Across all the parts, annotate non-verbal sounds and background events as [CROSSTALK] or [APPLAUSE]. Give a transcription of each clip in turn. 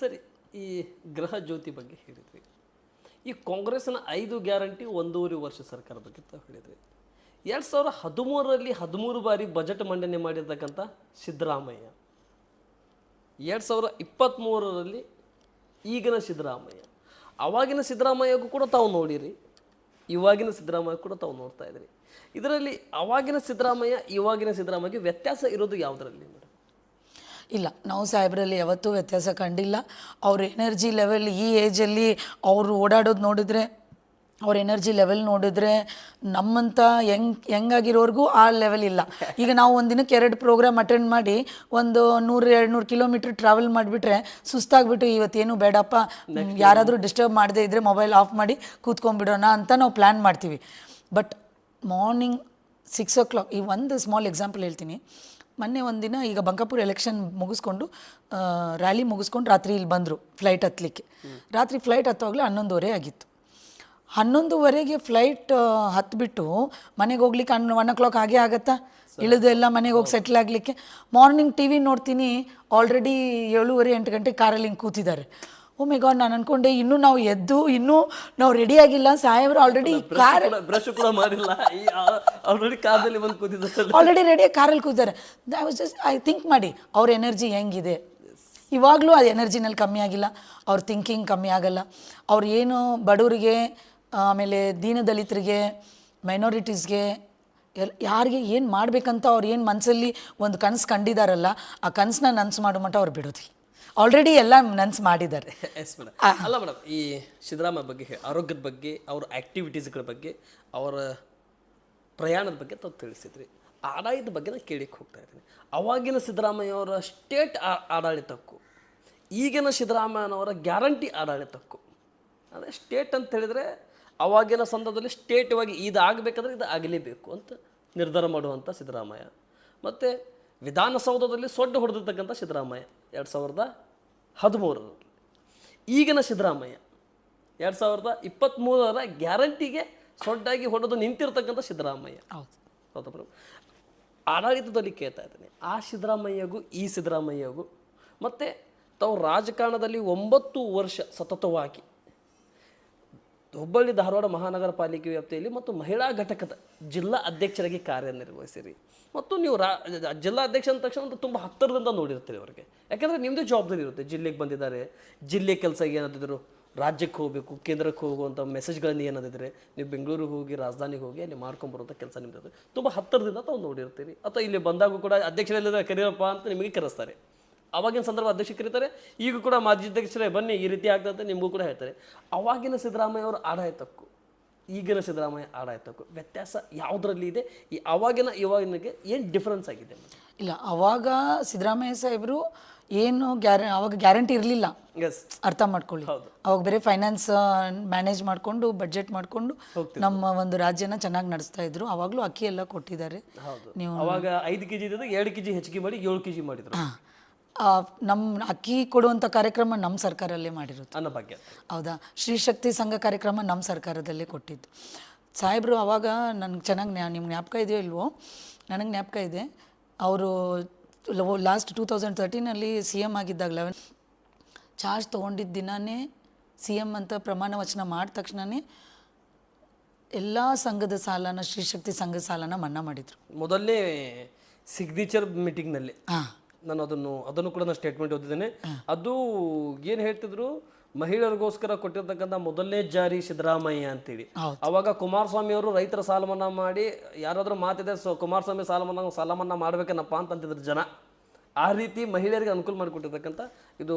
ಸರಿ, ಈ ಗೃಹ ಜ್ಯೋತಿ ಬಗ್ಗೆ ಹೇಳಿದ್ರಿ. ಈ ಕಾಂಗ್ರೆಸ್ನ ಐದು ಗ್ಯಾರಂಟಿ ಒಂದೂವರೆ ವರ್ಷ ಸರ್ಕಾರ ಬಗ್ಗೆ ತಾವು ಹೇಳಿದ್ರಿ. ಎರಡು ಸಾವಿರ ಹದಿಮೂರರಲ್ಲಿ ಹದಿಮೂರು ಬಾರಿ ಬಜೆಟ್ ಮಂಡನೆ ಮಾಡಿರ್ತಕ್ಕಂಥ ಸಿದ್ದರಾಮಯ್ಯ. ಎರಡು ಸಾವಿರ ಇಪ್ಪತ್ತ್ಮೂರರಲ್ಲಿ ಈಗಿನ ಸಿದ್ದರಾಮಯ್ಯ. ಅವಾಗಿನ ಸಿದ್ದರಾಮಯ್ಯಗೂ ಕೂಡ ತಾವು ನೋಡಿರಿ. ಇವಾಗಿನ ಸಿದ್ದರಾಮಯ್ಯ ಕೂಡ ತಾವು ನೋಡ್ತಾ ಇದ್ರಿ. ಇದರಲ್ಲಿ ಅವಾಗಿನ ಸಿದ್ದರಾಮಯ್ಯ, ಇವಾಗಿನ ಸಿದ್ದರಾಮಯ್ಯಗೆ ವ್ಯತ್ಯಾಸ ಇರೋದು ಯಾವುದರಲ್ಲಿ ಮೇಡಮ್ ಇಲ್ಲ ನಾವು ಸಾಹೇಬ್ರಲ್ಲಿ ಯಾವತ್ತೂ ವ್ಯತ್ಯಾಸ ಕಂಡಿಲ್ಲ. ಅವ್ರ ಎನರ್ಜಿ ಲೆವೆಲ್ ಈ ಏಜಲ್ಲಿ ಅವರು ಓಡಾಡೋದು ನೋಡಿದ್ರೆ ಅವ್ರ ಎನರ್ಜಿ ಲೆವೆಲ್ ನೋಡಿದ್ರೆ ನಮ್ಮಂಥ ಹೆಂಗ್ ಹೆಂಗಾಗಿರೋರ್ಗೂ ಆ ಲೆವೆಲ್ ಇಲ್ಲ. ಈಗ ನಾವು ಒಂದಿನಕ್ಕೆ ದಿನಕ್ಕೆ ಎರಡು ಪ್ರೋಗ್ರಾಮ್ ಅಟೆಂಡ್ ಮಾಡಿ ಒಂದು ನೂರು ಎರಡು ನೂರು ಕಿಲೋಮೀಟ್ರ್ ಟ್ರಾವೆಲ್ ಮಾಡಿಬಿಟ್ರೆ ಸುಸ್ತಾಗ್ಬಿಟ್ಟು ಇವತ್ತೇನು ಬೇಡಪ್ಪ ಯಾರಾದರೂ ಡಿಸ್ಟರ್ಬ್ ಮಾಡದೇ ಇದ್ದರೆ ಮೊಬೈಲ್ ಆಫ್ ಮಾಡಿ ಕೂತ್ಕೊಂಡ್ಬಿಡೋಣ ಅಂತ ನಾವು ಪ್ಲ್ಯಾನ್ ಮಾಡ್ತೀವಿ. But morning six o'clock ಈ ಒಂದು ಸ್ಮಾಲ್ ಎಕ್ಸಾಂಪಲ್ ಹೇಳ್ತೀನಿ. ಮೊನ್ನೆ ಒಂದಿನ ಈಗ ಬಂಕಾಪುರ ಎಲೆಕ್ಷನ್ ಮುಗಿಸ್ಕೊಂಡು ರ್ಯಾಲಿ ಮುಗಿಸ್ಕೊಂಡು ರಾತ್ರಿ ಇಲ್ಲಿ ಬಂದರು ಫ್ಲೈಟ್ ಹತ್ತಲಿಕ್ಕೆ ರಾತ್ರಿ ಫ್ಲೈಟ್ ಹತ್ತೋಗ್ಲೇ ಹನ್ನೊಂದುವರೆ ಆಗಿತ್ತು. ಹನ್ನೊಂದುವರೆಗೆ ಫ್ಲೈಟ್ ಹತ್ತುಬಿಟ್ಟು ಮನೆಗೆ ಹೋಗ್ಲಿಕ್ಕೆ ಹನ್ ಒನ್ ಓ ಕ್ಲಾಕ್ ಆಗೇ ಆಗತ್ತಾ ಇಳಿದು ಎಲ್ಲ ಮನೆಗೆ ಹೋಗಿ ಸೆಟ್ಲ್ ಆಗಲಿಕ್ಕೆ. ಮಾರ್ನಿಂಗ್ ಟಿ ವಿ ನೋಡ್ತೀನಿ ಆಲ್ರೆಡಿ ಏಳುವರೆ ಎಂಟು ಗಂಟೆ ಕಾರಲ್ಲಿ ಹಿಂಗೆ ಕೂತಿದ್ದಾರೆ. ಓ ಮೈ ಗಾಡ್ ನಾನು ಅನ್ಕೊಂಡೆ ಇನ್ನೂ ನಾವು ಎದ್ದು ಇನ್ನೂ ನಾವು ರೆಡಿ ಆಗಿಲ್ಲ. ಸಾಹೇಬ್ರು ಆಲ್ರೆಡಿ ಕಾರ್ ಬ್ರಷ್ ಕೂಡ ಮಾಡಿಲ್ಲ. ಆಲ್ರೆಡಿ ಕಾರಲ್ಲಿ ಬಂದು ಕೂತಿದ್ದಾರೆ. ಆಲ್ರೆಡಿ ರೆಡಿ ಕಾರಲ್ಲಿ ಕೂತಾರೆ I was just I think ಮಾಡಿ ಅವ್ರ ಎನರ್ಜಿ ಹೆಂಗಿದೆ? ಇವಾಗಲೂ ಅದು ಎನರ್ಜಿನಲ್ಲಿ ಕಮ್ಮಿ ಆಗಿಲ್ಲ. ಅವ್ರ ಥಿಂಕಿಂಗ್ ಕಮ್ಮಿ ಆಗಲ್ಲ. ಅವ್ರು ಏನು ಬಡವರಿಗೆ ಆಮೇಲೆ ದೀನದಲಿತರಿಗೆ ಮೈನಾರಿಟೀಸ್ಗೆ ಎಲ್ ಯಾರಿಗೆ ಏನು ಮಾಡಬೇಕಂತ ಅವ್ರು ಏನು ಮನಸ್ಸಲ್ಲಿ ಒಂದು ಕನಸು ಕಂಡಿದಾರಲ್ಲ ಆ ಕನಸನ್ನ ನನಸು ಮಾಡೋ ಮಟ್ಟ ಅವ್ರು ಬಿಡೋದಿಲ್ಲ. ಆಲ್ರೆಡಿ ಎಲ್ಲ ನನ್ಸ್ ಮಾಡಿದ್ದಾರೆ. ಎಸ್ ಮೇಡಮ್ ಅಲ್ಲ ಮೇಡಮ್ ಈ ಸಿದ್ದರಾಮಯ್ಯ ಬಗ್ಗೆ ಆರೋಗ್ಯದ ಬಗ್ಗೆ ಅವ್ರ ಆ್ಯಕ್ಟಿವಿಟೀಸ್ಗಳ ಬಗ್ಗೆ ಅವರ ಪ್ರಯಾಣದ ಬಗ್ಗೆ ತಾವು ತಿಳಿಸಿದ್ರಿ. ಆಡಳಿತದ ಬಗ್ಗೆ ನಾನು ಕೇಳಿಕ್ಕೆ ಹೋಗ್ತಾ ಇದ್ದೀನಿ. ಅವಾಗಿನ ಸಿದ್ದರಾಮಯ್ಯ ಅವರ ಸ್ಟೇಟ್ ಆಡಳಿತಕ್ಕೂ ಈಗಿನ ಸಿದ್ದರಾಮಯ್ಯನವರ ಗ್ಯಾರಂಟಿ ಆಡಳಿತಕ್ಕೂ ಅಂದರೆ ಸ್ಟೇಟ್ ಅಂತ ಹೇಳಿದರೆ ಅವಾಗಿನ ಸಂದರ್ಭದಲ್ಲಿ ಸ್ಟೇಟ್ವಾಗಿ ಇದು ಆಗಬೇಕಾದ್ರೆ ಇದು ಆಗಲೇಬೇಕು ಅಂತ ನಿರ್ಧಾರ ಮಾಡುವಂಥ ಸಿದ್ದರಾಮಯ್ಯ. ಮತ್ತು ವಿಧಾನಸೌಧದಲ್ಲಿ ಸೊಡ್ಡು ಹೊಡೆದಿರ್ತಕ್ಕಂಥ ಸಿದ್ದರಾಮಯ್ಯ ಎರಡು ಸಾವಿರದ ಹದಿಮೂರರಲ್ಲಿ ಈಗಿನ ಸಿದ್ದರಾಮಯ್ಯ ಎರಡು ಸಾವಿರದ ಇಪ್ಪತ್ತ್ಮೂರರ ಗ್ಯಾರಂಟಿಗೆ ಸೊಡ್ಡಾಗಿ ಹೊಡೆದು ನಿಂತಿರ್ತಕ್ಕಂಥ ಸಿದ್ದರಾಮಯ್ಯ. ಹೌದು. ಮೇಡಮ್ ಆಡಳಿತದಲ್ಲಿ ಕೇಳ್ತಾ ಇದ್ದೀನಿ. ಆ ಸಿದ್ದರಾಮಯ್ಯಗೂ ಈ ಸಿದ್ದರಾಮಯ್ಯಗೂ ಮತ್ತು ತಾವು ರಾಜಕಾರಣದಲ್ಲಿ ಒಂಬತ್ತು ವರ್ಷ ಸತತವಾಗಿ ಹುಬ್ಬಳ್ಳಿ ಧಾರವಾಡ ಮಹಾನಗರ ಪಾಲಿಕೆ ವ್ಯಾಪ್ತಿಯಲ್ಲಿ ಮತ್ತು ಮಹಿಳಾ ಘಟಕದ ಜಿಲ್ಲಾ ಅಧ್ಯಕ್ಷರಾಗಿ ಕಾರ್ಯನಿರ್ವಹಿಸಿರಿ. ಮತ್ತು ನೀವು ರಾ, ಜಿಲ್ಲಾ ಅಧ್ಯಕ್ಷ ಅಂದ ತಕ್ಷಣ ತುಂಬ ಹತ್ತಿರದಿಂದ ನೋಡಿರ್ತೀರಿ ಅವರಿಗೆ. ಯಾಕೆಂದರೆ ನಿಮ್ಮದೇ ಜವಾಬ್ದಾರಿ ಇರುತ್ತೆ. ಜಿಲ್ಲೆಗೆ ಬಂದಿದ್ದಾರೆ. ಜಿಲ್ಲೆ ಕೆಲಸ ಏನಾದಿದ್ರು ರಾಜ್ಯಕ್ಕೆ ಹೋಗಬೇಕು, ಕೇಂದ್ರಕ್ಕೆ ಹೋಗುವಂಥ ಮೆಸೇಜ್ಗಳನ್ನು ಏನಾದಿದ್ರೆ ನೀವು ಬೆಂಗಳೂರಿಗೆ ಹೋಗಿ, ರಾಜಧಾನಿಗೆ ಹೋಗಿ ಅಲ್ಲಿ ಮಾಡ್ಕೊಂಬರುವಂಥ ಕೆಲಸ ನಿಮ್ಮದು ತುಂಬ ಹತ್ತಿರದಿಂದ ತಾವು ನೋಡಿರ್ತೀರಿ. ಅಥವಾ ಇಲ್ಲಿ ಬಂದಾಗೂ ಕೂಡ ಅಧ್ಯಕ್ಷರಲ್ಲಿ ಕರೆಯಪ್ಪ ಅಂತ ನಿಮಗೆ ಕರೆಸ್ತಾರೆ. ಅವಾಗಿನ ಸಂದರ್ಭ ಅಧ್ಯಕ್ಷ ಕರೀತಾರೆ ಈಗ ಕೂಡ ಮಾಜಿ ಅಧ್ಯಕ್ಷರೇ ಬನ್ನಿ ಈ ರೀತಿ ಆಗ್ತದೆ ನಿಮಗೂ ಕೂಡ ಹೇಳ್ತಾರೆ. ಅವಾಗಿನ ಸಿದ್ದರಾಮಯ್ಯ ಅವರ ಆಡಳಿತಕ್ಕೂ ಈಗಿನ ಸಿದ್ದರಾಮಯ್ಯ ಆಡಾಯ್ತಕ್ಕೂ ವ್ಯತ್ಯಾಸ ಯಾವುದರಲ್ಲಿ ಇದೆ? ಈ ಅವಾಗಿನ ಇವಾಗಿನಗೆ ಏನು ಡಿಫ್ರೆನ್ಸ್ ಆಗಿದೆ? ಇಲ್ಲ ಅವಾಗ ಸಿದ್ದರಾಮಯ್ಯ ಸಾಹೇಬರು ಏನು ಗ್ಯಾರ ಅವಾಗ ಗ್ಯಾರಂಟಿ ಇರಲಿಲ್ಲ. ಎಸ್ ಅರ್ಥ ಮಾಡ್ಕೊಳ್ಳಿ. ಅವಾಗ ಬೇರೆ ಫೈನಾನ್ಸ್ ಮ್ಯಾನೇಜ್ ಮಾಡಿಕೊಂಡು ಬಜೆಟ್ ಮಾಡಿಕೊಂಡು ನಮ್ಮ ಒಂದು ರಾಜ್ಯನ ಚೆನ್ನಾಗಿ ನಡೆಸ್ತಾ ಇದ್ರು. ಅವಾಗಲೂ ಅಕ್ಕಿ ಎಲ್ಲ ಕೊಟ್ಟಿದ್ದಾರೆ. ಹೌದು. ನೀವು ಅವಾಗ ಐದು ಕೆ ಜಿ ಇದ್ದಾಗ ಎರಡು ಕೆ ಜಿ ಹೆಚ್ಚಿಗೆ ಮಾಡಿ ಏಳು ಕೆ ಜಿ ಮಾಡಿದ್ರು ನಮ್ಮ ಅಕ್ಕಿ ಕೊಡುವಂಥ ಕಾರ್ಯಕ್ರಮ ನಮ್ಮ ಸರ್ಕಾರಲ್ಲೇ ಮಾಡಿರೋದು. ಅನ್ನೋ ಬಗ್ಗೆ. ಹೌದಾ? ಶ್ರೀಶಕ್ತಿ ಸಂಘ ಕಾರ್ಯಕ್ರಮ ನಮ್ಮ ಸರ್ಕಾರದಲ್ಲೇ ಕೊಟ್ಟಿದ್ದು. ಸಾಹೇಬರು ಅವಾಗ ನನಗೆ ಚೆನ್ನಾಗಿ ನ್ಯಾ ನಿಮ್ಗೆ ಜ್ಞಾಪಕ ಇದೆಯೋ ಇಲ್ವೋ? ನನಗೆ ಜ್ಞಾಪಕ ಇದೆ. ಅವರು ಲಾಸ್ಟ್ ಟೂ ತೌಸಂಡ್ ತರ್ಟೀನಲ್ಲಿ ಸಿ ಎಂ ಆಗಿದ್ದಾಗ ಲೆವೆನ್ ಚಾರ್ಜ್ ತೊಗೊಂಡಿದ್ದ ದಿನವೇ ಸಿ ಎಂ ಅಂತ ಪ್ರಮಾಣ ವಚನ ಮಾಡಿದ ತಕ್ಷಣವೇ ಎಲ್ಲ ಸಂಘದ ಸಾಲನ ಶ್ರೀಶಕ್ತಿ ಸಂಘದ ಸಾಲನ ಮನ್ನಾ ಮಾಡಿದರು. ಮೊದಲನೇ ಸಿಗ್ನೇಚರ್ ಮೀಟಿಂಗ್ನಲ್ಲಿ ಹಾಂ. ನಾನು ಅದನ್ನು ಅದನ್ನು ಕೂಡ ನಾನು ಸ್ಟೇಟ್ಮೆಂಟ್ ಓದಿದ್ದೇನೆ. ಅದು ಏನು ಹೇಳ್ತಿದ್ರು? ಮಹಿಳೆಯರಿಗೋಸ್ಕರ ಕೊಟ್ಟಿರ್ತಕ್ಕಂಥ ಮೊದಲನೇ ಜಾರಿ ಸಿದ್ದರಾಮಯ್ಯ ಅಂತೇಳಿ. ಅವಾಗ ಕುಮಾರಸ್ವಾಮಿ ಅವರು ರೈತರ ಸಾಲ ಮನ್ನಾ ಮಾಡಿ ಯಾರಾದರೂ ಮಾತಿದೆ ಸೊ ಕುಮಾರಸ್ವಾಮಿ ಸಾಲ ಮನ್ನಾ ಸಾಲ ಮನ್ನಾ ಮಾಡ್ಬೇಕೇನಪ್ಪ ಅಂತಂತಿದ್ರು ಜನ. ಆ ರೀತಿ ಮಹಿಳೆಯರಿಗೆ ಅನುಕೂಲ ಮಾಡಿಕೊಟ್ಟಿರ್ತಕ್ಕಂಥ ಇದು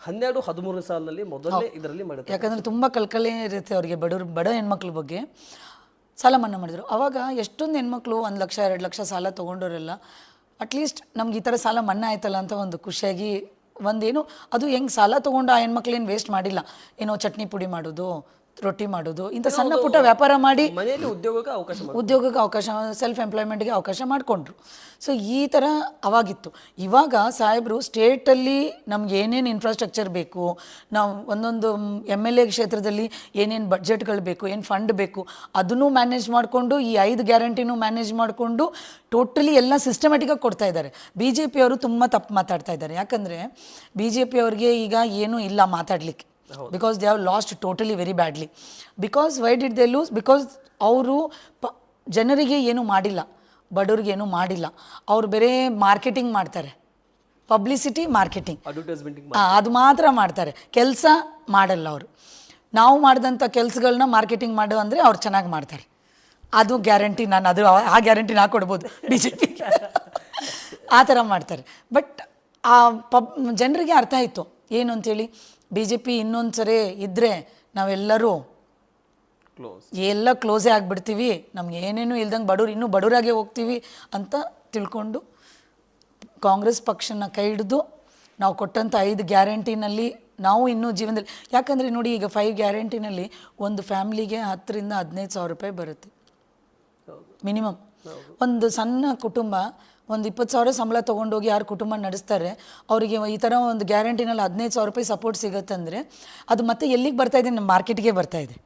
ಹನ್ನೆರಡು ಹದಿಮೂರನೇ ಸಾಲಿನಲ್ಲಿ ಮೊದಲನೇ ಇದರಲ್ಲಿ ಮಾಡಿದ್ರು ಯಾಕಂದರೆ ತುಂಬ ಕಲ್ಕಲೆ ಇರುತ್ತೆ ಅವರಿಗೆ ಬಡವರು ಬಡ ಹೆಣ್ಮಕ್ಳ ಬಗ್ಗೆ ಸಾಲ ಮನ್ನಾ ಮಾಡಿದರು. ಅವಾಗ ಎಷ್ಟೊಂದು ಹೆಣ್ಮಕ್ಳು ಒಂದು ಲಕ್ಷ ಎರಡು ಲಕ್ಷ ಸಾಲ ತೊಗೊಂಡವರೆಲ್ಲ ಅಟ್ಲೀಸ್ಟ್ ನಮ್ಗೆ ಈ ಥರ ಸಾಲ ಮನ್ನಾ ಆಯ್ತಲ್ಲ ಅಂತ ಒಂದು ಖುಷಿಯಾಗಿ ಒಂದೇನು, ಅದು ಹೆಂಗೆ ಸಾಲ ತೊಗೊಂಡು ಆ ಹೆಣ್ಮಕ್ಳೇನು ವೇಸ್ಟ್ ಮಾಡಿಲ್ಲ. ಏನೋ ಚಟ್ನಿ ಪುಡಿ ಮಾಡೋದು ರೊಟ್ಟಿ ಮಾಡೋದು ಇಂಥ ಸಣ್ಣ ಪುಟ್ಟ ವ್ಯಾಪಾರ ಮಾಡಿ ಮನೆಯಲ್ಲಿ ಉದ್ಯೋಗಕ್ಕೆ ಅವಕಾಶ ಉದ್ಯೋಗಕ್ಕೆ ಅವಕಾಶ ಸೆಲ್ಫ್ ಎಂಪ್ಲಾಯ್ಮೆಂಟ್ಗೆ ಅವಕಾಶ ಮಾಡಿಕೊಂಡ್ರು. ಸೊ ಈ ಥರ ಅವಾಗಿತ್ತು. ಇವಾಗ ಸಾಹೇಬರು ಸ್ಟೇಟಲ್ಲಿ ನಮ್ಗೆ ಏನೇನು ಇನ್ಫ್ರಾಸ್ಟ್ರಕ್ಚರ್ ಬೇಕು ನಾವು ಒಂದೊಂದು ಎಂ ಎಲ್ ಎ ಕ್ಷೇತ್ರದಲ್ಲಿ ಏನೇನು ಬಡ್ಜೆಟ್ಗಳು ಬೇಕು ಏನು ಫಂಡ್ ಬೇಕು ಅದನ್ನು ಮ್ಯಾನೇಜ್ ಮಾಡಿಕೊಂಡು ಈ ಐದು ಗ್ಯಾರಂಟಿನೂ ಮ್ಯಾನೇಜ್ ಮಾಡಿಕೊಂಡು ಟೋಟಲಿ ಎಲ್ಲ ಸಿಸ್ಟಮೆಟಿಕಾಗಿ ಕೊಡ್ತಾ ಇದ್ದಾರೆ. ಬಿ ಜೆ ಪಿಯವರು ತುಂಬ ತಪ್ಪು ಮಾತಾಡ್ತಾ ಇದ್ದಾರೆ. ಯಾಕಂದರೆ ಬಿ ಜೆ ಪಿಯವ್ರಿಗೆ ಈಗ ಏನೂ ಇಲ್ಲ ಮಾತಾಡಲಿಕ್ಕೆ. Because they have lost totally very badly because why did they lose because ಅವರು ಪ ಜನರಿಗೆ ಏನೂ ಮಾಡಿಲ್ಲ ಬಡವ್ರಿಗೆ ಏನೂ ಮಾಡಿಲ್ಲ. ಅವ್ರು ಬೇರೆ ಮಾರ್ಕೆಟಿಂಗ್ ಮಾಡ್ತಾರೆ. ಪಬ್ಲಿಸಿಟಿ ಮಾರ್ಕೆಟಿಂಗ್ ಅಡ್ವರ್ಟೈಸ್ಮೆಂಟಿಂಗ್ ಅದು ಮಾತ್ರ ಮಾಡ್ತಾರೆ. ಕೆಲಸ ಮಾಡಲ್ಲ ಅವರು. ನಾವು ಮಾಡಿದಂಥ ಕೆಲಸಗಳನ್ನ ಮಾರ್ಕೆಟಿಂಗ್ ಮಾಡು ಅಂದರೆ ಅವ್ರು ಚೆನ್ನಾಗಿ ಮಾಡ್ತಾರೆ. ಅದು ಗ್ಯಾರಂಟಿ ನಾನು ಅದು ಆ ಗ್ಯಾರಂಟಿ ನಾ ಕೊಡ್ಬೋದು ಬಿ ಜೆ ಪಿ ಆ ಥರ ಮಾಡ್ತಾರೆ. ಬಟ್ ಆ ಪಬ್ ಜನರಿಗೆ ಅರ್ಥ ಆಯಿತು. ಏನು ಅಂತೇಳಿ ಬಿ ಜೆ ಪಿ ಇನ್ನೊಂದು ಸರಿ ಇದ್ದರೆ ನಾವೆಲ್ಲರೂ ಕ್ಲೋಸ್ ಎಲ್ಲ ಕ್ಲೋಸೇ ಆಗಿಬಿಡ್ತೀವಿ. ನಮ್ಗೆ ಏನೇನು ಇಲ್ದಂಗೆ ಬಡವ್ರು ಇನ್ನೂ ಬಡವರಾಗೆ ಹೋಗ್ತೀವಿ ಅಂತ ತಿಳ್ಕೊಂಡು ಕಾಂಗ್ರೆಸ್ ಪಕ್ಷನ ಕೈ ಹಿಡಿದು ನಾವು ಕೊಟ್ಟಂಥ ಐದು ಗ್ಯಾರಂಟಿನಲ್ಲಿ ನಾವು ಇನ್ನೂ ಜೀವನದಲ್ಲಿ ಯಾಕಂದರೆ ನೋಡಿ ಈಗ ಫೈವ್ ಗ್ಯಾರಂಟಿನಲ್ಲಿ ಒಂದು ಫ್ಯಾಮ್ಲಿಗೆ ಹತ್ತರಿಂದ ಹದಿನೈದು ಸಾವಿರ ರೂಪಾಯಿ ಬರುತ್ತೆ. ಮಿನಿಮಮ್. ಒಂದು ಸಣ್ಣ ಕುಟುಂಬ ಒಂದು ಇಪ್ಪತ್ತು ಸಾವಿರ ಸಂಬಳ ತೊಗೊಂಡೋಗಿ ಯಾರು ಕುಟುಂಬ ನಡೆಸ್ತಾರೆ ಅವರಿಗೆ ಈ ಥರ ಒಂದು ಗ್ಯಾರಂಟಿನಲ್ಲಿ ಹದಿನೈದು ಸಾವಿರ ರೂಪಾಯಿ ಸಪೋರ್ಟ್ ಸಿಗುತ್ತಂದರೆ ಅದು ಮತ್ತೆ ಎಲ್ಲಿಗೆ ಬರ್ತಾ ಇದೆ? ನಮ್ಮ ಮಾರ್ಕೆಟ್ಗೆ ಬರ್ತಾ ಇದೆ.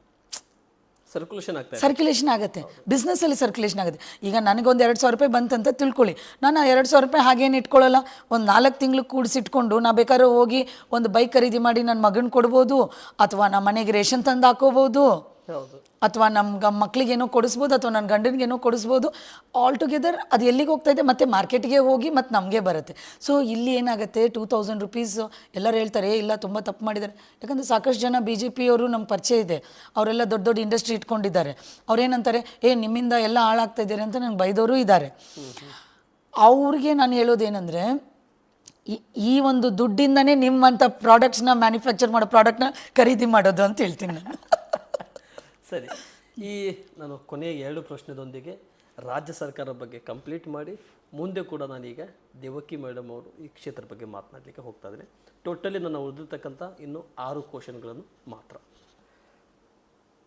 ಸರ್ಕ್ಯುಲೇಷನ್ ಆಗ್ತದೆ ಸರ್ಕ್ಯುಲೇಷನ್ ಆಗುತ್ತೆ. ಬಿಸ್ನೆಸ್ಸಲ್ಲಿ ಸರ್ಕ್ಯುಲೇಷನ್ ಆಗುತ್ತೆ. ಈಗ ನನಗೊಂದು ಎರಡು ಸಾವಿರ ರೂಪಾಯಿ ಬಂತಂತ ತಿಳ್ಕೊಳ್ಳಿ. ನಾನು ಎರಡು ಸಾವಿರ ರೂಪಾಯಿ ಹಾಗೇನು ಇಟ್ಕೊಳ್ಳಲ್ಲ? ಒಂದು ನಾಲ್ಕು ತಿಂಗಳು ಕೂಡಿಸಿಟ್ಕೊಂಡು ನಾ ಬೇಕಾದ್ರೆ ಹೋಗಿ ಒಂದು ಬೈಕ್ ಖರೀದಿ ಮಾಡಿ ನನ್ನ ಮಗನ ಕೊಡ್ಬೋದು ಅಥವಾ ನಮ್ಮ ಮನೆಗೆ ರೇಷನ್ ತಂದು ಹಾಕೋಬೋದು. ಅಥವಾ ನಮ್ಮ ಮಕ್ಳಿಗೆ ಏನೋ ಕೊಡಿಸ್ಬೋದು ಅಥವಾ ನನ್ನ ಗಂಡನಿಗೆ ಏನೋ ಕೊಡಿಸ್ಬೋದು ಆಲ್ ಟುಗೆದರ್ ಅದು ಎಲ್ಲಿಗೆ ಹೋಗ್ತಾ ಇದೆ ಮತ್ತೆ ಮಾರ್ಕೆಟ್ಗೆ ಹೋಗಿ ಮತ್ತು ನಮಗೆ ಬರುತ್ತೆ. ಸೊ ಇಲ್ಲಿ ಏನಾಗುತ್ತೆ? ಟೂ ತೌಸಂಡ್ ರುಪೀಸ್ ಎಲ್ಲರೂ ಹೇಳ್ತಾರೆ "ಏ, ಇಲ್ಲ ತುಂಬ ತಪ್ಪು ಮಾಡಿದ್ದಾರೆ ಯಾಕಂದರೆ ಸಾಕಷ್ಟು ಜನ ಬಿ ಜೆ ಪಿಯವರು ನಮ್ಮ ಪರಿಚಯ ಇದೆ. ಅವರೆಲ್ಲ ದೊಡ್ಡ ದೊಡ್ಡ ಇಂಡಸ್ಟ್ರಿ ಇಟ್ಕೊಂಡಿದ್ದಾರೆ. ಅವ್ರೇನಂತಾರೆ ಏ ನಿಮ್ಮಿಂದ ಎಲ್ಲ ಹಾಳಾಗ್ತಾ ಇದ್ದಾರೆ ಅಂತ ನಂಗೆ ಬೈದವರು ಇದ್ದಾರೆ ಅವ್ರಿಗೆ ನಾನು ಹೇಳೋದೇನೆಂದರೆ ಈ ಒಂದು ದುಡ್ಡಿಂದನೇ ನಿಮ್ಮಂಥ ಪ್ರಾಡಕ್ಟ್ಸ್ನ ಮ್ಯಾನುಫ್ಯಾಕ್ಚರ್ ಮಾಡೋ ಪ್ರಾಡಕ್ಟ್ನ ಖರೀದಿ ಮಾಡೋದು ಅಂತ ಹೇಳ್ತೀನಿ ನಾನು. ಸರಿ, ಈ ನಾನು ಕೊನೆಯ ಎರಡು ಪ್ರಶ್ನೆದೊಂದಿಗೆ ರಾಜ್ಯ ಸರ್ಕಾರದ ಬಗ್ಗೆ ಕಂಪ್ಲೀಟ್ ಮಾಡಿ, ಮುಂದೆ ಕೂಡ ನಾನೀಗ ದೇವಕಿ ಮೇಡಮ್ ಅವರು ಈ ಕ್ಷೇತ್ರ ಬಗ್ಗೆ ಮಾತನಾಡಲಿಕ್ಕೆ ಹೋಗ್ತಾ ಇದ್ದೀನಿ. ಟೋಟಲಿ ನನ್ನ ಉಳಿದಿರ್ತಕ್ಕಂಥ ಇನ್ನು ಆರು ಕ್ವಶನ್ಗಳನ್ನು ಮಾತ್ರ.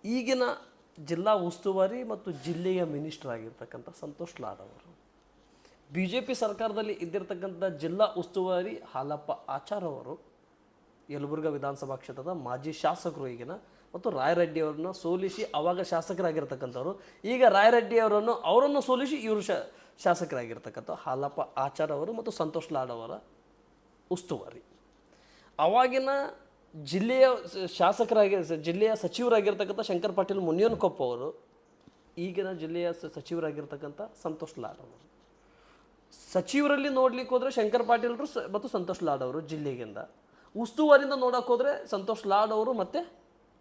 ಈಗಿನ ಜಿಲ್ಲಾ ಉಸ್ತುವಾರಿ ಮತ್ತು ಜಿಲ್ಲೆಯ ಮಿನಿಸ್ಟರ್ ಆಗಿರ್ತಕ್ಕಂಥ ಸಂತೋಷ್ ಲಾಡ್ ಅವರು. ಬಿ ಜೆ ಪಿ ಸರ್ಕಾರದಲ್ಲಿ ಇದ್ದಿರ್ತಕ್ಕಂಥ ಜಿಲ್ಲಾ ಉಸ್ತುವಾರಿ ಹಾಲಪ್ಪ ಆಚಾರ್ ಅವರು, ಯಲಬುರ್ಗಾ ವಿಧಾನಸಭಾ ಕ್ಷೇತ್ರದ ಮಾಜಿ ಶಾಸಕರು ಈಗಿನ ಮತ್ತು ರಾಯರೆಡ್ಡಿ ಅವರನ್ನ ಸೋಲಿಸಿ ಅವಾಗ ಶಾಸಕರಾಗಿರ್ತಕ್ಕಂಥವ್ರು. ಈಗ ರಾಯರೆಡ್ಡಿಯವರನ್ನು ಅವರನ್ನು ಸೋಲಿಸಿ ಇವರು ಶ, ಶಾಸಕರಾಗಿರ್ತಕ್ಕಂಥ ಹಾಲಪ್ಪ ಆಚಾರ್ ಅವರು ಮತ್ತು ಸಂತೋಷ್ ಲಾಡ್ ಅವರ ಉಸ್ತುವಾರಿ. ಅವಾಗಿನ ಜಿಲ್ಲೆಯ ಶಾಸಕರಾಗಿ ಜಿಲ್ಲೆಯ ಸಚಿವರಾಗಿರ್ತಕ್ಕಂಥ ಶಂಕರ್ ಪಾಟೀಲ್ ಮುನಿಯನ್ಕೊಪ್ಪ ಅವರು, ಈಗಿನ ಜಿಲ್ಲೆಯ ಸಚಿವರಾಗಿರ್ತಕ್ಕಂಥ ಸಂತೋಷ್ ಲಾಡ್ ಅವರು. ಸಚಿವರಲ್ಲಿ ನೋಡ್ಲಿಕ್ಕೆ ಹೋದರೆ ಶಂಕರ್ ಪಾಟೀಲ್ರು ಮತ್ತು ಸಂತೋಷ್ ಲಾಡ್ ಅವರು ಜಿಲ್ಲೆಗಿಂದ. ಉಸ್ತುವಾರಿಯಿಂದ ನೋಡೋಕ್ಕೋದ್ರೆ ಸಂತೋಷ್ ಲಾಡ್ ಅವರು ಮತ್ತೆ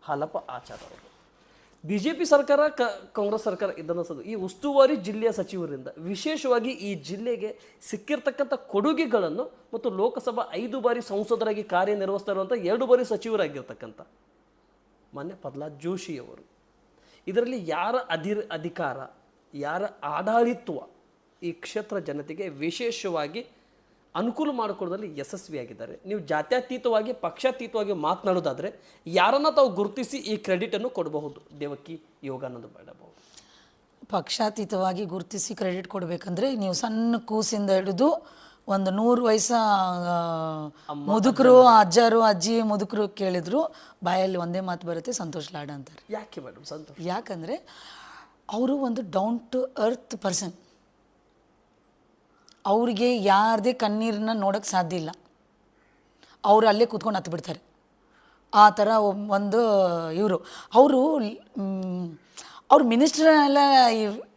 ಹಾಲಪ್ಪ ಆಚಾರ್ ಅವರು. ಬಿ ಜೆ ಪಿ ಸರ್ಕಾರ, ಕ, ಕಾಂಗ್ರೆಸ್ ಸರ್ಕಾರ ಇದನ್ನು ಈ ಉಸ್ತುವಾರಿ ಜಿಲ್ಲೆಯ ಸಚಿವರಿಂದ ವಿಶೇಷವಾಗಿ ಈ ಜಿಲ್ಲೆಗೆ ಸಿಕ್ಕಿರ್ತಕ್ಕಂಥ ಕೊಡುಗೆಗಳನ್ನು ಮತ್ತು ಲೋಕಸಭಾ ಐದು ಬಾರಿ ಸಂಸದರಾಗಿ ಕಾರ್ಯನಿರ್ವಹಿಸ್ತಾ ಇರುವಂಥ ಎರಡು ಬಾರಿ ಸಚಿವರಾಗಿರ್ತಕ್ಕಂಥ ಮಾನ್ಯ ಪ್ರಹ್ಲಾದ್ ಜೋಶಿಯವರು. ಇದರಲ್ಲಿ ಯಾರ ಅಧಿರ್ ಅಧಿಕಾರ, ಯಾರ ಆಡಳಿತ್ವ ಈ ಕ್ಷೇತ್ರ ಜನತೆಗೆ ವಿಶೇಷವಾಗಿ ಅನುಕೂಲ ಮಾಡಿಕೊಡೋದ್ರಲ್ಲಿ ಯಶಸ್ವಿಯಾಗಿದ್ದಾರೆ. ನೀವು ಜಾತ್ಯತೀತವಾಗಿ ಪಕ್ಷಾತೀತವಾಗಿ ಮಾತನಾಡೋದಾದರೆ ಯಾರನ್ನ ತಾವು ಗುರುತಿಸಿ ಈ ಕ್ರೆಡಿಟನ್ನು ಕೊಡಬಹುದು. ದೇವಕಿ ಯೋಗಾನಂದ ಮಾಡಬಹುದು ಪಕ್ಷಾತೀತವಾಗಿ ಗುರುತಿಸಿ ಕ್ರೆಡಿಟ್ ಕೊಡಬೇಕಂದ್ರೆ ನೀವು ಸಣ್ಣ ಕೂಸಿಂದ ಹಿಡಿದು ಒಂದು ನೂರು ವಯಸ್ಸ ಮುದುಕರು ಅಜ್ಜರು ಅಜ್ಜಿ ಮುದುಕರು ಕೇಳಿದ್ರು ಬಾಯಲ್ಲಿ ಒಂದೇ ಮಾತು ಬರುತ್ತೆ ಸಂತೋಷ್ ಲಾಡ ಅಂತಾರೆ. ಯಾಕೆ ಮೇಡಮ್ ಸಂತೋಷ? ಯಾಕಂದರೆ ಅವರು ಒಂದು ಡೌನ್ ಟು ಅರ್ತ್ ಪರ್ಸನ್ ಅವ್ರಿಗೆ ಯಾರದೇ ಕಣ್ಣೀರನ್ನ ನೋಡೋಕ್ಕೆ ಸಾಧ್ಯ ಇಲ್ಲ. ಅವರು ಅಲ್ಲೇ ಕೂತ್ಕೊಂಡು ಹತ್ತು ಬಿಡ್ತಾರೆ. ಆ ಥರ ಒಂದು ಇವರು. ಅವರು ಅವ್ರು ಮಿನಿಸ್ಟರ್ ಎಲ್ಲ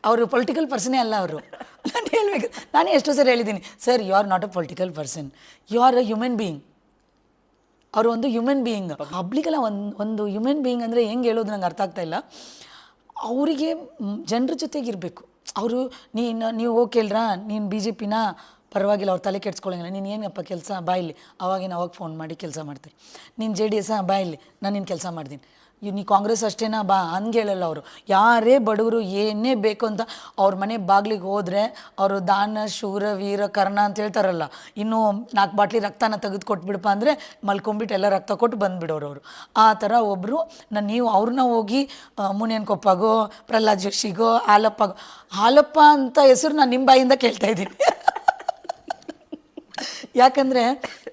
ಅವರು ಪೊಲಿಟಿಕಲ್ ಪರ್ಸನೇ ಅಲ್ಲ ಅವರು. ನಾನು ಹೇಳಬೇಕು. ನಾನು ಎಷ್ಟೋ ಸರಿ ಹೇಳಿದ್ದೀನಿ. Sir you are not a political person you are a human being ಅವರು ಒಂದು ಹ್ಯೂಮನ್ ಬೀಯಿಂಗ್ ಪಬ್ಲಿಕಲ್ಲ ಒಂದು ಒಂದು ಹ್ಯೂಮನ್ ಬೀಯಿಂಗ್ ಅಂದರೆ ಹೆಂಗೆ ಹೇಳೋದು ನಂಗೆ ಅರ್ಥ ಆಗ್ತಾ ಇಲ್ಲ. ಅವರಿಗೆ ಜನರ ಜೊತೆಗಿರಬೇಕು. ಅವರು, ನೀನು, ನೀವು ಹೋಗಿ ಕೇಳ್ರಾ? ನೀನು ಬಿ ಜೆ ಪಿನ ಪರವಾಗಿಲ್ಲ, ಅವ್ರು ತಲೆ ಕೆಡ್ಸ್ಕೊಳ್ಳೋಂಗಿಲ್ಲ ನೀನು ಏನಪ್ಪ ಕೆಲಸ? ಬಾಯಿಲಿ ಅವಾಗಿನ ಅವಾಗ ಫೋನ್ ಮಾಡಿ ಕೆಲಸ ಮಾಡ್ತೀನಿ. ನೀನು ಜೆ ಡಿ ಎಸ್ ಬಾಯಿಲಿ ನಾನು ನಿನ್ನ ಕೆಲಸ ಮಾಡ್ತೀನಿ. ಇವ್ ನೀ ಕಾಂಗ್ರೆಸ್ ಅಷ್ಟೇನಾ? ಬಾ, ಹಂಗೆ ಹೇಳಲ್ಲ ಅವರು. ಯಾರೇ ಬಡವರು ಏನೇ ಬೇಕು ಅಂತ ಅವ್ರ ಮನೆ ಬಾಗಿಲಿಗೆ ಹೋದರೆ ಅವರು ದಾನ, ಶೂರ, ವೀರ, ಕರ್ಣ ಅಂತ ಹೇಳ್ತಾರಲ್ಲ. ಇನ್ನು ನಾಲ್ಕು ಬಾಟ್ಲಿ ರಕ್ತನ ತೆಗೆದು ಕೊಟ್ಬಿಡಪ್ಪ ಅಂದರೆ ಮಲ್ಕೊಂಬಿಟ್ಟು ಎಲ್ಲ ರಕ್ತ ಕೊಟ್ಟು ಬಂದುಬಿಡೋರು ಅವರು. ಆ ಥರ ಒಬ್ಬರು ನಾನು ನೀವು ಅವ್ರನ್ನ ಹೋಗಿ ಮುನಿಯನ್ ಕೊಪ್ಪಾಗೋ, ಪ್ರಹ್ಲಾದ್ ಜೋಶಿಗೋ ಹಾಲಪ್ಪಗೋ ಹಾಲಪ್ಪ ಅಂತ ಹೆಸರು ನಾನು ನಿಮ್ಮ ಬಾಯಿಂದ ಕೇಳ್ತಾ ಇದ್ದೀನಿ. [LAUGHS] ಯಾಕಂದರೆ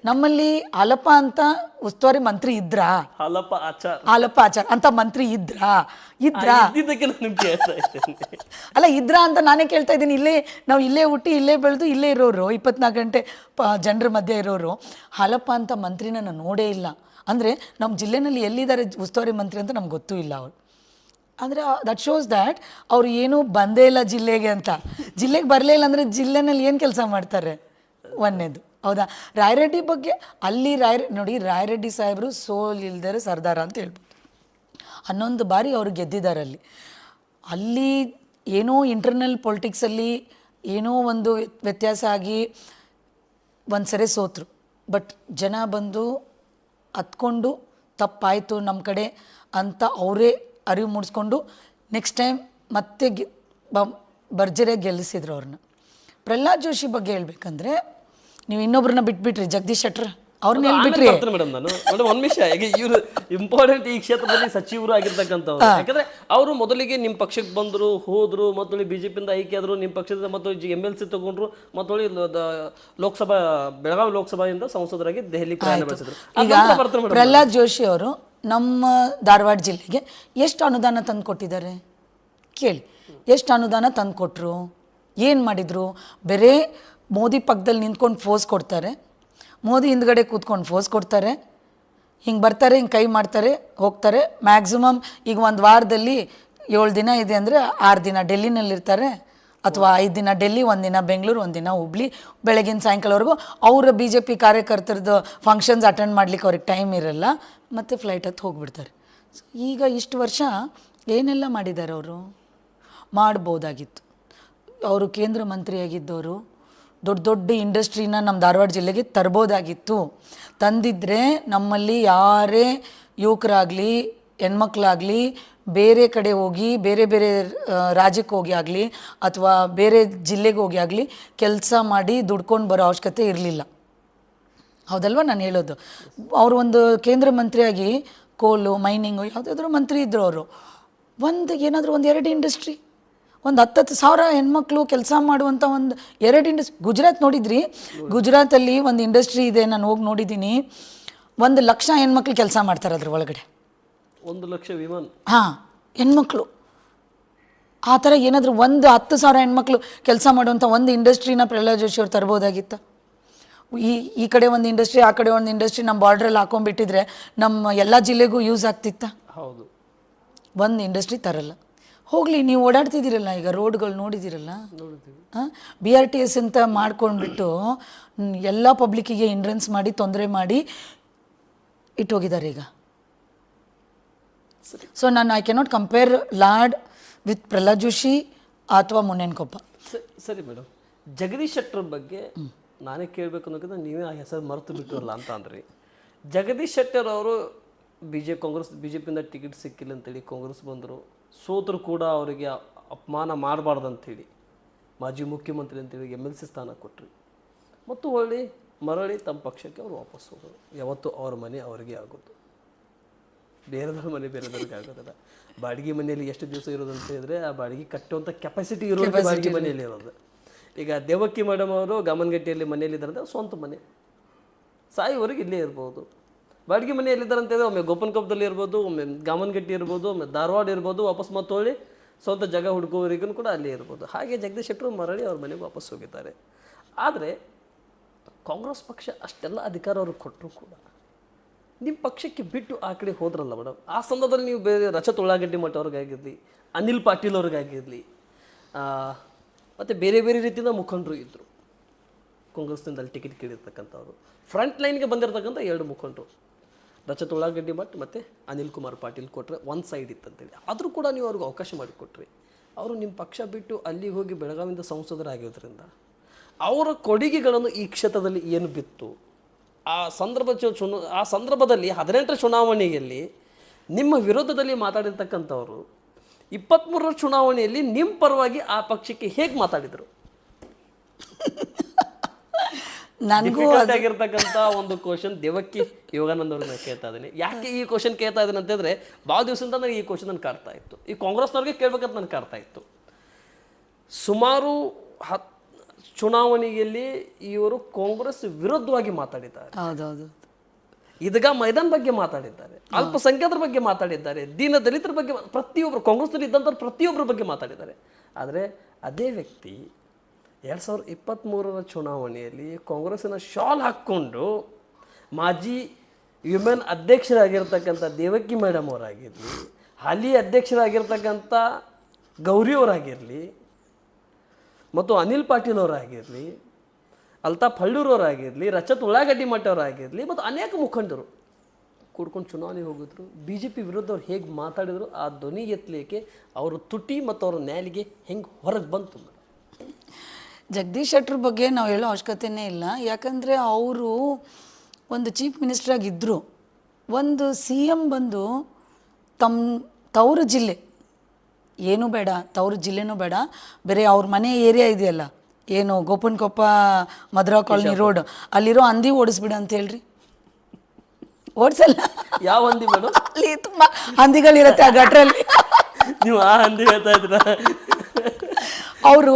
ನಮ್ಮಲ್ಲಿ ಹಾಲಪ್ಪ ಅಂತ ಉಸ್ತುವಾರಿ ಮಂತ್ರಿ ಇದ್ರಾ? ಹಾಲಪ್ಪ ಆಚಾರ. ಹಾಲಪ್ಪ ಆಚಾರ ಅಂತ ಮಂತ್ರಿ ಇದ್ರಾ? ಇದ್ರಾ? ಇದ್ದಿದ್ದಕ್ಕೆ ನಾನು ನಿಮ್ಗೆ ಕೇಳ್ತಾ ಇದ್ದೇನೆ. ಅಲ್ಲ ಇದ್ರ ಅಂತ ನಾನೇ ಕೇಳ್ತಾ ಇದ್ದೀನಿ. ಇಲ್ಲೇ ನಾವು ಇಲ್ಲೇ ಹುಟ್ಟಿ ಇಲ್ಲೇ ಬೆಳೆದು ಇಲ್ಲೇ ಇರೋರು ಇಪ್ಪತ್ನಾಲ್ಕು ಗಂಟೆ ಜನರ ಮಧ್ಯೆ ಇರೋರು ಹಾಲಪ್ಪ ಅಂತ ಮಂತ್ರಿನ ನಾನು ನೋಡೇ ಇಲ್ಲ. ಅಂದರೆ ನಮ್ಮ ಜಿಲ್ಲೆನಲ್ಲಿ ಎಲ್ಲಿದ್ದಾರೆ ಉಸ್ತುವಾರಿ ಮಂತ್ರಿ ಅಂತ ನಮ್ಗೆ ಗೊತ್ತೂ ಇಲ್ಲ ಅವರು. ಅಂದರೆ ದಟ್ ಶೋಸ್ ದ್ಯಾಟ್ ಅವ್ರು ಏನೂ ಬಂದೇ ಇಲ್ಲ ಜಿಲ್ಲೆಗೆ ಅಂತ. ಜಿಲ್ಲೆಗೆ ಬರಲೇ ಇಲ್ಲ ಅಂದರೆ ಜಿಲ್ಲೆನಲ್ಲಿ ಏನು ಕೆಲಸ ಮಾಡ್ತಾರೆ? ಒಂದನೇದು. ಹೌದಾ? ರಾಯರೆಡ್ಡಿ ಬಗ್ಗೆ ಅಲ್ಲಿ ರಾಯ ನೋಡಿ ರಾಯರೆಡ್ಡಿ ಸಾಹೇಬರು ಸೋಲ್ ಇಲ್ದರೆ ಸರ್ದಾರ ಅಂತ ಹೇಳ್ಬೋದು. ಹನ್ನೊಂದು ಬಾರಿ ಅವರು ಗೆದ್ದಿದ್ದಾರೆ ಅಲ್ಲಿ. ಅಲ್ಲಿ ಏನೋ ಇಂಟರ್ನಲ್ ಪೊಲಿಟಿಕ್ಸಲ್ಲಿ ಏನೋ ಒಂದು ವ್ಯತ್ಯಾಸ ಆಗಿ ಒಂದು ಸರಿ ಸೋತರು. ಬಟ್ ಜನ ಬಂದು ಹತ್ಕೊಂಡು ತಪ್ಪಾಯಿತು ನಮ್ಮ ಕಡೆ ಅಂತ ಅವರೇ ಅರಿವು ಮೂಡಿಸ್ಕೊಂಡು ನೆಕ್ಸ್ಟ್ ಟೈಮ್ ಮತ್ತೆ ಗೆ ಬ ಭರ್ಜರಿಯಾಗಿ ಗೆಲ್ಲಿಸಿದ್ರು ಅವ್ರನ್ನ. ಪ್ರಹ್ಲಾದ್ ಜೋಶಿ ಬಗ್ಗೆ ಹೇಳ್ಬೇಕಂದ್ರೆ ನೀವು ಇನ್ನೊಬ್ರನ್ನ ಬಿಟ್ಬಿಟ್ರಿ ಜಗದೀಶ್ ಶೆಟ್ರ್ ಅವ್ರನ್ನ ಬಿಟ್ರಿ ಮೇಡಮ್ ನಾನು. ಮೇಡಮ್ ಒಂದ್ ನಿಮಿಷ ಈಗ ಇವರು ಇಂಪಾರ್ಟೆಂಟ್ ಈ ಕ್ಷೇತ್ರದಲ್ಲಿ ಸಚಿವರು ಆಗಿರ್ತಕ್ಕಂಥವ್ರು. ಯಾಕಂದ್ರೆ ಅವರು ಮೊದಲಿಗೆ ನಿಮ್ಮ ಪಕ್ಷಕ್ಕೆ ಬಂದ್ರು ಹೋದ್ರು ಮತ್ತೊಳ್ಳಿ ಬಿಜೆಪಿಯಿಂದ ಆಯ್ಕೆ ಆದ್ರು ನಿಮ್ಮ ಪಕ್ಷದಿಂದ ಮತ್ತು ಎಂ ಎಲ್ ಸಿ ತಗೊಂಡ್ರು ಮತ್ತೊಳ್ಳಿ ಲೋಕಸಭಾ ಬೆಳಗಾವಿ ಲೋಕಸಭೆಯಿಂದ ಸಂಸದರಾಗಿ ದೆಹಲಿ ಪ್ರಯಾಣ ಬೆಳೆಸಿದ್ರು. ಈಗ ಪ್ರಹ್ಲಾದ್ ಜೋಶಿ ಅವರು ನಮ್ಮ ಧಾರವಾಡ ಜಿಲ್ಲೆಗೆ ಎಷ್ಟು ಅನುದಾನ ತಂದು ಕೊಟ್ಟಿದ್ದಾರೆ? ಕೇಳಿ. ಎಷ್ಟು ಅನುದಾನ ತಂದು ಕೊಟ್ಟರು ಏನು ಮಾಡಿದರು? ಬೇರೆ ಮೋದಿ ಪಕ್ಕದಲ್ಲಿ ನಿಂತ್ಕೊಂಡು ಫೋಸ್ ಕೊಡ್ತಾರೆ. ಮೋದಿ ಹಿಂದ್ಗಡೆ ಕೂತ್ಕೊಂಡು ಫೋಸ್ ಕೊಡ್ತಾರೆ. ಹಿಂಗೆ ಬರ್ತಾರೆ, ಹಿಂಗೆ ಕೈ ಮಾಡ್ತಾರೆ, ಹೋಗ್ತಾರೆ. ಮ್ಯಾಕ್ಸಿಮಮ್ ಈಗ ಒಂದು ವಾರದಲ್ಲಿ ಏಳು ದಿನ ಇದೆ ಅಂದರೆ ಆರು ದಿನ ಡೆಲ್ಲಿನಲ್ಲಿರ್ತಾರೆ ಅಥವಾ ಐದು ದಿನ ಡೆಲ್ಲಿ ಒಂದಿನ ಬೆಂಗಳೂರು ಒಂದಿನ ಹುಬ್ಳಿ. ಬೆಳಗಿನ ಸಾಯಂಕಾಲವರೆಗೂ ಅವರ ಬಿ ಜೆ ಪಿ ಕಾರ್ಯಕರ್ತರದ್ದು ಫಂಕ್ಷನ್ಸ್ ಅಟೆಂಡ್ ಮಾಡ್ಲಿಕ್ಕೆ ಅವ್ರಿಗೆ ಟೈಮ್ ಇರಲ್ಲ. ಮತ್ತು ಫ್ಲೈಟ್ ಹತ್ತು ಹೋಗಿಬಿಡ್ತಾರೆ. ಈಗ ಇಷ್ಟು ವರ್ಷ ಏನೆಲ್ಲ ಮಾಡಿದ್ದಾರೆ ಅವರು? ಮಾಡ್ಬೋದಾಗಿತ್ತು. ಅವರು ಕೇಂದ್ರ ಮಂತ್ರಿಯಾಗಿದ್ದವರು ದೊಡ್ಡ ದೊಡ್ಡ ಇಂಡಸ್ಟ್ರಿನ ನಮ್ಮ ಧಾರವಾಡ ಜಿಲ್ಲೆಗೆ ತರ್ಬೋದಾಗಿತ್ತು. ತಂದಿದ್ರೆ ನಮ್ಮಲ್ಲಿ ಯಾರೇ ಯುವಕರಾಗಲಿ, ಹೆಣ್ಮಕ್ಳಾಗಲಿ, ಬೇರೆ ಕಡೆ ಹೋಗಿ, ಬೇರೆ ಬೇರೆ ರಾಜ್ಯಕ್ಕೆ ಹೋಗಿ ಆಗಲಿ ಅಥವಾ ಬೇರೆ ಜಿಲ್ಲೆಗೆ ಹೋಗಿ ಆಗಲಿ ಕೆಲಸ ಮಾಡಿ ದುಡ್ಕೊಂಡು ಬರೋ ಅವಶ್ಯಕತೆ ಇರಲಿಲ್ಲ. ಹೌದಲ್ವ ನಾನು ಹೇಳೋದು? ಅವರು ಒಂದು ಕೇಂದ್ರ ಮಂತ್ರಿಯಾಗಿ, ಕೋಲು, ಮೈನಿಂಗು ಯಾವುದಾದ್ರೂ ಮಂತ್ರಿ ಇದ್ದರು ಅವರು. ಒಂದು ಏನಾದರೂ ಒಂದು ಎರಡು ಇಂಡಸ್ಟ್ರಿ. ಒಂದು ಹತ್ತತ್ತು ಸಾವಿರ ಹೆಣ್ಮಕ್ಳು ಕೆಲಸ ಮಾಡುವಂಥ ಒಂದು ಎರಡು ಇಂಡಸ್ಟ್ರಿ ಗುಜರಾತ್ ನೋಡಿದ್ರಿ? ಗುಜರಾತಲ್ಲಿ ಒಂದು ಇಂಡಸ್ಟ್ರಿ ಇದೆ ನಾನು ಹೋಗಿ ನೋಡಿದ್ದೀನಿ. ಒಂದು ಲಕ್ಷ ಹೆಣ್ಮಕ್ಳು ಕೆಲಸ ಮಾಡ್ತಾರೆ ಅದ್ರ ಒಳಗಡೆ. ಒಂದು ಲಕ್ಷ ವಿಮಾನ. ಹಾಂ ಹೆಣ್ಮಕ್ಳು. ಆ ಥರ ಏನಾದರೂ ಒಂದು ಹತ್ತು ಸಾವಿರ ಹೆಣ್ಮಕ್ಳು ಕೆಲಸ ಮಾಡುವಂಥ ಒಂದು ಇಂಡಸ್ಟ್ರಿನ ಪ್ರಹ್ಲಾದ್ ಜೋಶಿ ಅವ್ರು ತರ್ಬೋದಾಗಿತ್ತು? ಈ ಈ ಕಡೆ ಒಂದು ಇಂಡಸ್ಟ್ರಿ ಆ ಕಡೆ ಒಂದು ಇಂಡಸ್ಟ್ರಿ ನಮ್ಮ ಬಾರ್ಡ್ರಲ್ಲಿ ಹಾಕೊಂಡ್ಬಿಟ್ಟಿದ್ರೆ ನಮ್ಮ ಎಲ್ಲ ಜಿಲ್ಲೆಗೂ ಯೂಸ್ ಆಗ್ತಿತ್ತ? ಹೌದು. ಒಂದು ಇಂಡಸ್ಟ್ರಿ ತರಲ್ಲ. ಹೋಗಲಿ ನೀವು ಓಡಾಡ್ತಿದ್ದೀರಲ್ಲ ಈಗ ರೋಡ್ಗಳು ನೋಡಿದ್ದೀರಲ್ಲ? ಬಿ ಆರ್ ಟಿ ಎಸ್ ಅಂತ ಮಾಡ್ಕೊಂಡ್ಬಿಟ್ಟು ಎಲ್ಲ ಪಬ್ಲಿಕ್ಕಿಗೆ ಎಂಟ್ರೆನ್ಸ್ ಮಾಡಿ ತೊಂದರೆ ಮಾಡಿ ಇಟ್ಟೋಗಿದ್ದಾರೆ ಈಗ. ಸೊ ನಾನು I cannot compare Lad with Pralhad Joshi ಅಥವಾ ಮುನೇನ್ ಕೊಪ್ಪ ಸರಿ ಮೇಡಮ್ ಜಗದೀಶ್ ಶೆಟ್ಟರ್ ಬಗ್ಗೆ ನಾನೇ ಕೇಳಬೇಕು ಅನ್ನೋಕ್ಕಿಂತ ನೀವೇ ಆ ಹೆಸರು ಮರೆತು ಬಿಟ್ಟಿರಲ್ಲ ಅಂತ ಅಂದ್ರಿ. ಜಗದೀಶ್ ಶೆಟ್ಟರ್ ಅವರು B J Congress B J ಪಿಯಿಂದ ticket ಸಿಕ್ಕಿಲ್ಲ ಅಂತೇಳಿ ಕಾಂಗ್ರೆಸ್ ಬಂದರು. ಸೋತರು ಕೂಡ ಅವರಿಗೆ ಅಪಮಾನ ಮಾಡಬಾರ್ದು ಅಂಥೇಳಿ ಮಾಜಿ ಮುಖ್ಯಮಂತ್ರಿ ಅಂತೇಳಿ ಎಂ ಎಲ್ ಸಿ ಸ್ಥಾನ ಕೊಟ್ಟರು ಮತ್ತು ಹೊಳ್ಳಿ ಮರಳಿ ತಮ್ಮ ಪಕ್ಷಕ್ಕೆ ಅವರು ವಾಪಸ್ ಹೋಗೋದು ಯಾವತ್ತು ಅವ್ರ ಮನೆ ಅವರಿಗೆ ಆಗೋದು. ಬೇರೆದವ್ರ ಮನೆ ಬೇರೆದವ್ರಿಗೆ ಆಗೋದಿಲ್ಲ. ಬಾಡಿಗೆ ಮನೆಯಲ್ಲಿ ಎಷ್ಟು ದಿವಸ ಇರೋದು ಅಂತ ಹೇಳಿದ್ರೆ ಆ ಬಾಡಿಗೆ ಕಟ್ಟುವಂಥ ಕೆಪಾಸಿಟಿ ಇರೋದು ಬಾಡಿಗೆ ಮನೆಯಲ್ಲಿ ಇರೋದು. ಈಗ ದೇವಕ್ಕಿ ಮೇಡಮ್ ಅವರು ಗಮನಗಟ್ಟಿಯಲ್ಲಿ ಮನೆಯಲ್ಲಿ ಇದ್ದಾರೆ ಸ್ವಂತ ಮನೆ. ಸಾಯಿವರೆಗೆ ಇಲ್ಲೇ ಇರ್ಬೋದು. ಬಾಡಿಗೆ ಮನೆ ಎಲ್ಲಿದ್ದಾರೆ ಒಮ್ಮೆ ಗೋಪನ್ ಕಪ್ಪದಲ್ಲಿ ಇರ್ಬೋದು, ಒಮ್ಮೆ ಗಾಮನಗಟ್ಟಿ ಇರ್ಬೋದು, ಒಮ್ಮೆ ಧಾರವಾಡ ಇರ್ಬೋದು, ವಾಪಸ್ ಮತ್ತೆ ಹೊಳ್ಳಿ ಸ್ವಂತ ಜಾಗ ಹುಡುಕುವವರಿಗೂ ಕೂಡ ಅಲ್ಲಿ ಇರ್ಬೋದು. ಹಾಗೆ ಜಗದೀಶ್ ಶೆಟ್ಟರು ಮರಳಿ ಅವ್ರ ಮನೆಗೆ ವಾಪಸ್ ಹೋಗಿದ್ದಾರೆ. ಆದರೆ ಕಾಂಗ್ರೆಸ್ ಪಕ್ಷ ಅಷ್ಟೆಲ್ಲ ಅಧಿಕಾರ ಅವ್ರಿಗೆ ಕೊಟ್ಟರು ಕೂಡ. ನಿಮ್ಮ ಪಕ್ಷಕ್ಕೆ ಬಿಟ್ಟು ಆ ಕಡೆ ಹೋದ್ರಲ್ಲ ಮೇಡಮ್ ಆ ಸಂದರ್ಭದಲ್ಲಿ ನೀವು ಬೇರೆ ರಚತ್ ಉಳ್ಳಾಗಡ್ಡಿ ಮಠ ಅವ್ರಿಗಾಗಿರಲಿ, ಅನಿಲ್ ಪಾಟೀಲ್ ಅವ್ರಿಗಾಗಿರಲಿ ಮತ್ತು ಬೇರೆ ಬೇರೆ ರೀತಿಯಿಂದ ಮುಖಂಡರು ಇದ್ದರು ಕಾಂಗ್ರೆಸ್ನಿಂದ ಅಲ್ಲಿ ಟಿಕೆಟ್ ಕೇಳಿರ್ತಕ್ಕಂಥವ್ರು. ಫ್ರಂಟ್ ಲೈನ್ಗೆ ಬಂದಿರತಕ್ಕಂಥ ಎರಡು ಮುಖಂಡರು. ರಚತ್ ಉಳ್ಳಾಗಡ್ಡಿ ಭಟ್ ಮತ್ತು ಅನಿಲ್ ಕುಮಾರ್ ಪಾಟೀಲ್ ಕೊಟ್ಟರೆ ಒಂದು ಸೈಡ್ ಇತ್ತಂತೇಳಿ. ಆದರೂ ಕೂಡ ನೀವು ಅವ್ರಿಗೆ ಅವಕಾಶ ಮಾಡಿಕೊಟ್ರಿ. ಅವರು ನಿಮ್ಮ ಪಕ್ಷ ಬಿಟ್ಟು ಅಲ್ಲಿಗೆ ಹೋಗಿ ಬೆಳಗಾವಿಯಿಂದ ಸಂಸದರಾಗಿರೋದ್ರಿಂದ ಅವರ ಕೊಡುಗೆಗಳನ್ನು ಈ ಕ್ಷೇತ್ರದಲ್ಲಿ ಏನು ಬಿತ್ತು? ಆ ಸಂದರ್ಭ ಚುನ ಆ ಸಂದರ್ಭದಲ್ಲಿ ಹದಿನೆಂಟರ ಚುನಾವಣೆಯಲ್ಲಿ ನಿಮ್ಮ ವಿರೋಧದಲ್ಲಿ ಮಾತಾಡಿರ್ತಕ್ಕಂಥವ್ರು ಇಪ್ಪತ್ತ್ಮೂರರ ಚುನಾವಣೆಯಲ್ಲಿ ನಿಮ್ಮ ಪರವಾಗಿ ಆ ಪಕ್ಷಕ್ಕೆ ಹೇಗೆ ಮಾತಾಡಿದರು? ನನಗೂ ಡಿಫಿಕಲ್ಟ್ ಆಗಿರ್ತಕ್ಕಂಥ ಒಂದು ಕ್ವಶನ್ ದೇವಕ್ಕಿ ಯೋಗಾನಂದ ಅವ್ರನ್ನ ಕೇಳ್ತಾ ಇದ್ದೀನಿ. ಯಾಕೆ ಈ ಕ್ವಶನ್ ಕೇಳ್ತಾ ಇದ್ದೀನಿ ಅಂತಂದ್ರೆ ಭಾಳ ದಿವಸದಿಂದ ನನಗೆ ಈ ಕ್ವಶನ್ ನನ್ಗೆ ಕಾಡ್ತಾ ಇತ್ತು. ಈ ಕಾಂಗ್ರೆಸ್ನವ್ರಿಗೆ ಕೇಳ್ಬೇಕಂತ ನನ್ಗೆ ಕಾಡ್ತಾ ಇತ್ತು. ಸುಮಾರು ಹತ್ ಚುನಾವಣೆಯಲ್ಲಿ ಇವರು ಕಾಂಗ್ರೆಸ್ ವಿರುದ್ಧವಾಗಿ ಮಾತಾಡಿದ್ದಾರೆ. ಇದಗ ಇದೀಗ ಮೈದಾನ್ ಬಗ್ಗೆ ಮಾತಾಡಿದ್ದಾರೆ ಅಲ್ಪಸಂಖ್ಯಾತರ ಬಗ್ಗೆ ಮಾತಾಡಿದ್ದಾರೆ ದೀನ ದಲಿತರ ಬಗ್ಗೆ ಪ್ರತಿಯೊಬ್ಬರು ಕಾಂಗ್ರೆಸ್ನಲ್ಲಿ ಇದ್ದಂಥವ್ರು ಪ್ರತಿಯೊಬ್ಬರ ಬಗ್ಗೆ ಮಾತಾಡಿದ್ದಾರೆ. ಆದರೆ ಅದೇ ವ್ಯಕ್ತಿ ಎರಡು ಸಾವಿರದ ಇಪ್ಪತ್ತ್ಮೂರರ ಚುನಾವಣೆಯಲ್ಲಿ ಕಾಂಗ್ರೆಸ್ಸಿನ ಶಾಲ್ ಹಾಕ್ಕೊಂಡು ಮಾಜಿ ವಿಮೆನ್ ಅಧ್ಯಕ್ಷರಾಗಿರ್ತಕ್ಕಂಥ ದೇವಕ್ಕಿ ಮೇಡಮ್ ಅವರಾಗಿರಲಿ, ಹಾಲಿ ಅಧ್ಯಕ್ಷರಾಗಿರ್ತಕ್ಕಂಥ ಗೌರಿ ಅವರಾಗಿರಲಿ, ಮತ್ತು ಅನಿಲ್ ಪಾಟೀಲ್ ಅವರಾಗಿರಲಿ, ಅಲ್ತಾಫ್ ಹಳ್ಳೂರವರಾಗಿರಲಿ ರಚತ್ ಉಳ್ಳಾಗಡ್ಡಿ ಮಠವರಾಗಿರಲಿ ಮತ್ತು ಅನೇಕ ಮುಖಂಡರು ಕೂಡ್ಕೊಂಡು ಚುನಾವಣೆ ಹೋಗಿದ್ರು. ಬಿ ಜೆ ಪಿ ವಿರುದ್ಧ ಅವ್ರು ಹೇಗೆ ಮಾತಾಡಿದ್ರು, ಆ ಧ್ವನಿ ಎತ್ತಲಿಕ್ಕೆ ಅವರು ತುಟಿ ಮತ್ತು ಅವರ ನ್ಯಾಲಿಗೆ ಹೆಂಗೆ ಹೊರಗೆ ಬಂತು ಜಗದೀಶ್ ಶೆಟ್ಟರ್ ಬಗ್ಗೆ ನಾವು ಹೇಳೋ ಅವಶ್ಯಕತೆಯೇ ಇಲ್ಲ. ಯಾಕಂದರೆ ಅವರು ಒಂದು ಚೀಫ್ ಮಿನಿಸ್ಟರ್ ಆಗಿದ್ದರು ಒಂದು ಸಿ ಎಂ ಬಂದು ತಮ್ಮ ತವರು ಜಿಲ್ಲೆ ಏನೂ ಬೇಡ ತವರು ಜಿಲ್ಲೆನೂ ಬೇಡ ಬೇರೆ ಅವ್ರ ಮನೆ ಏರಿಯಾ ಇದೆಯಲ್ಲ ಏನು ಗೋಪನ್ಕೊಪ್ಪ ಮಧುರಾ ಕಾಲೋನಿ ರೋಡ್ ಅಲ್ಲಿರೋ ಹಂದಿ ಓಡಿಸ್ಬಿಡ ಅಂತ ಹೇಳ್ರಿ. ಓಡಿಸಲ್ಲ? ಯಾವ ಹಂದಿ ಮೇಡಮ್ ಅಲ್ಲಿ ತುಂಬ ಹಂದಿಗಳಿರುತ್ತೆ ಆ ಗಟ್ರಲ್ಲಿ. ನೀವು ಆ ಹಂದಿ ಹೇಳ್ತಾ ಅವರು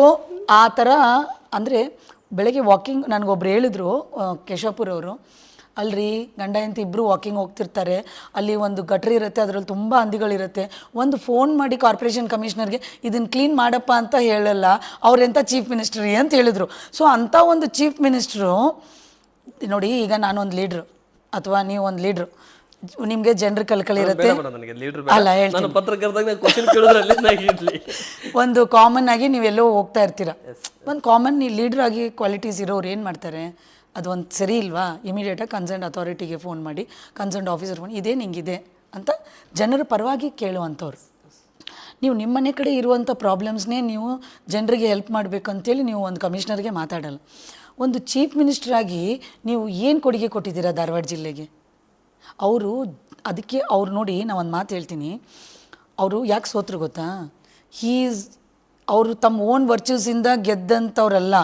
ಆ ಥರ ಅಂದರೆ ಬೆಳಗ್ಗೆ ವಾಕಿಂಗ್ ನನಗೊಬ್ರು ಹೇಳಿದ್ರು ಕೇಶವಪುರವರು, ಅಲ್ರಿ ಗಂಡ ಹೆಂಡತಿ ಇಬ್ಬರು ವಾಕಿಂಗ್ ಹೋಗ್ತಿರ್ತಾರೆ, ಅಲ್ಲಿ ಒಂದು ಗಟ್ರಿ ಇರುತ್ತೆ, ಅದರಲ್ಲಿ ತುಂಬ ಹಂದಿಗಳಿರುತ್ತೆ, ಒಂದು ಫೋನ್ ಮಾಡಿ ಕಾರ್ಪೊರೇಷನ್ ಕಮಿಷನರ್ಗೆ ಇದನ್ನು ಕ್ಲೀನ್ ಮಾಡಪ್ಪ ಅಂತ ಹೇಳಲ್ಲ ಅವ್ರೆಂಥ ಚೀಫ್ ಮಿನಿಸ್ಟ್ರಿ ಅಂತ ಹೇಳಿದರು. ಸೊ ಅಂಥ ಒಂದು ಚೀಫ್ ಮಿನಿಸ್ಟ್ರು ನೋಡಿ ಈಗ ನಾನೊಂದು ಲೀಡ್ರು ಅಥವಾ ಒಂದು ಲೀಡ್ರು ನಿಮಗೆ ಜನರ ಕಲ್ಕಲ್ ಇರುತ್ತೆ. ಅಲ್ಲ ಹೇಳ್ತೀನಿ. ಒಂದು ಕಾಮನ್ ಆಗಿ ನೀವೆಲ್ಲೋ ಹೋಗ್ತಾ ಇರ್ತೀರ? ಒಂದು ಕಾಮನ್ ಈ ಲೀಡರ್ ಆಗಿ ಕ್ವಾಲಿಟೀಸ್ ಇರೋರು ಏನು ಮಾಡ್ತಾರೆ? ಅದು ಒಂದು ಸರಿ ಇಲ್ವಾ? ಇಮಿಡಿಯೇಟಾಗಿ ಕನ್ಸರ್ನ್ ಅಥಾರಿಟಿಗೆ ಫೋನ್ ಮಾಡಿ ಕನ್ಸರ್ನ್ ಆಫೀಸರ್ ಫೋನ್ ಇದೇ ನಿಂಗಿದೆ ಅಂತ ಜನರ ಪರವಾಗಿ ಕೇಳುವಂಥವ್ರು. ನೀವು ನಿಮ್ಮ ಮನೆ ಕಡೆ ಇರುವಂಥ ಪ್ರಾಬ್ಲಮ್ಸ್ನೇ ನೀವು ಜನರಿಗೆ ಹೆಲ್ಪ್ ಮಾಡಬೇಕು ಅಂತೇಳಿ ನೀವು ಒಂದು ಕಮಿಷನರ್ಗೆ ಮಾತಾಡಲ್ಲ. ಒಂದು ಚೀಫ್ ಮಿನಿಸ್ಟರ್ ಆಗಿ ನೀವು ಏನು ಕೊಡುಗೆ ಕೊಟ್ಟಿದ್ದೀರಾ ಧಾರವಾಡ ಜಿಲ್ಲೆಗೆ? ಅವರು ಅದಕ್ಕೆ ಅವ್ರು ನೋಡಿ ನಾನು ಒಂದು ಮಾತು ಹೇಳ್ತೀನಿ. ಅವರು ಯಾಕೆ ಸೋತ್ರು ಗೊತ್ತಾ? ಹೀಸ್ ಅವರು ತಮ್ಮ ಓನ್ ವರ್ಚ್ಯೂಸಿಂದ ಗೆದ್ದಂಥವ್ರಲ್ಲ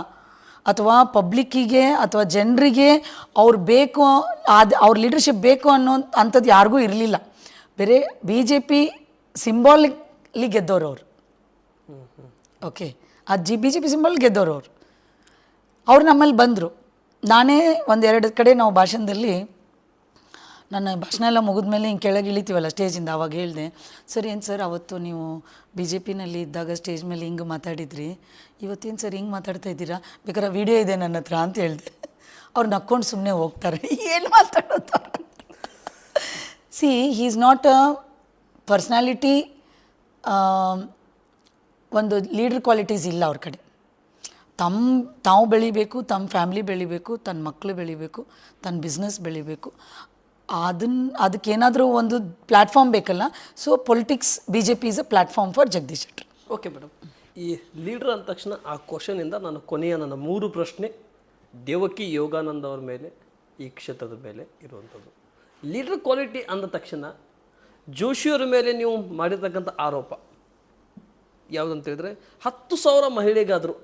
ಅಥವಾ ಪಬ್ಲಿಕ್ಕಿಗೆ ಅಥವಾ ಜನರಿಗೆ ಅವ್ರು ಬೇಕು ಅದು ಅವ್ರ ಲೀಡರ್ಶಿಪ್ ಬೇಕು ಅನ್ನೋ ಅಂಥದ್ದು ಯಾರಿಗೂ ಇರಲಿಲ್ಲ. ಬೇರೆ ಬಿ ಜೆ ಪಿ ಸಿಂಬಾಲಿಕ್ಲಿ ಗೆದ್ದವ್ರು ಅವರು. ಓಕೆ ಆ G B J P symbol ಗೆದ್ದವರು ಅವರು. ಅವ್ರು ನಮ್ಮಲ್ಲಿ ಬಂದರು. ನಾನೇ ಒಂದೆರಡು ಕಡೆ ನಾವು ಭಾಷಣದಲ್ಲಿ ನನ್ನ ಭಾಷಣ ಎಲ್ಲ ಮುಗಿದ್ಮೇಲೆ ಹಿಂಗೆ ಕೆಳಗೆ ಇಳಿತೀವಲ್ಲ ಸ್ಟೇಜಿಂದ, ಅವಾಗ ಹೇಳಿದೆ, ಸರ್, ಏನು ಸರ್, ಅವತ್ತು ನೀವು ಬಿ ಜೆ ಪಿನಲ್ಲಿ ಇದ್ದಾಗ ಸ್ಟೇಜ್ ಮೇಲೆ ಹಿಂಗೆ ಮಾತಾಡಿದ್ರಿ, ಇವತ್ತೇನು ಸರ್ ಹಿಂಗೆ ಮಾತಾಡ್ತಾ ಇದ್ದೀರಾ ಬೇಕಾದ್ರೆ ವಿಡಿಯೋ ಇದೆ ನನ್ನ ಹತ್ರ ಅಂತ ಹೇಳಿದೆ. ಅವ್ರು ನಕ್ಕೊಂಡು ಸುಮ್ಮನೆ ಹೋಗ್ತಾರೆ. ಏನು ಮಾತಾಡೋದು? See he is not a personality ಒಂದು ಲೀಡರ್ ಕ್ವಾಲಿಟೀಸ್ ಇಲ್ಲ ಅವ್ರ ಕಡೆ. ತಮ್ಮ ತಾವು ಬೆಳಿಬೇಕು ತಮ್ಮ ಫ್ಯಾಮ್ಲಿ ಬೆಳಿಬೇಕು ತನ್ನ ಮಕ್ಕಳು ಬೆಳಿಬೇಕು ತನ್ನ ಬಿಸ್ನೆಸ್ ಬೆಳಿಬೇಕು. ಅದನ್ನ ಅದಕ್ಕೇನಾದರೂ ಒಂದು ಪ್ಲ್ಯಾಟ್ಫಾರ್ಮ್ ಬೇಕಲ್ಲ? So politics B J P is a platform for Jagadish Shettar okay madam ಈ ಲೀಡರ್ ಅಂದ ತಕ್ಷಣ ಆ ಕ್ವಶನಿಂದ ನಾನು ಕೊನೆಯ ನನ್ನ ಮೂರು ಪ್ರಶ್ನೆ, ದೇವಕಿ ಯೋಗಾನಂದ ಅವ್ರ ಮೇಲೆ, ಈ ಕ್ಷೇತ್ರದ ಮೇಲೆ ಇರುವಂಥದ್ದು. ಲೀಡರ್ ಕ್ವಾಲಿಟಿ ಅಂದ ತಕ್ಷಣ ಜೋಶಿಯವರ ಮೇಲೆ ನೀವು ಮಾಡಿರ್ತಕ್ಕಂಥ ಆರೋಪ. ಯಾವುದಂತ ಹೇಳಿದ್ರೆ, ಹತ್ತು ಸಾವಿರ ಮಹಿಳೆಗಾದರೂ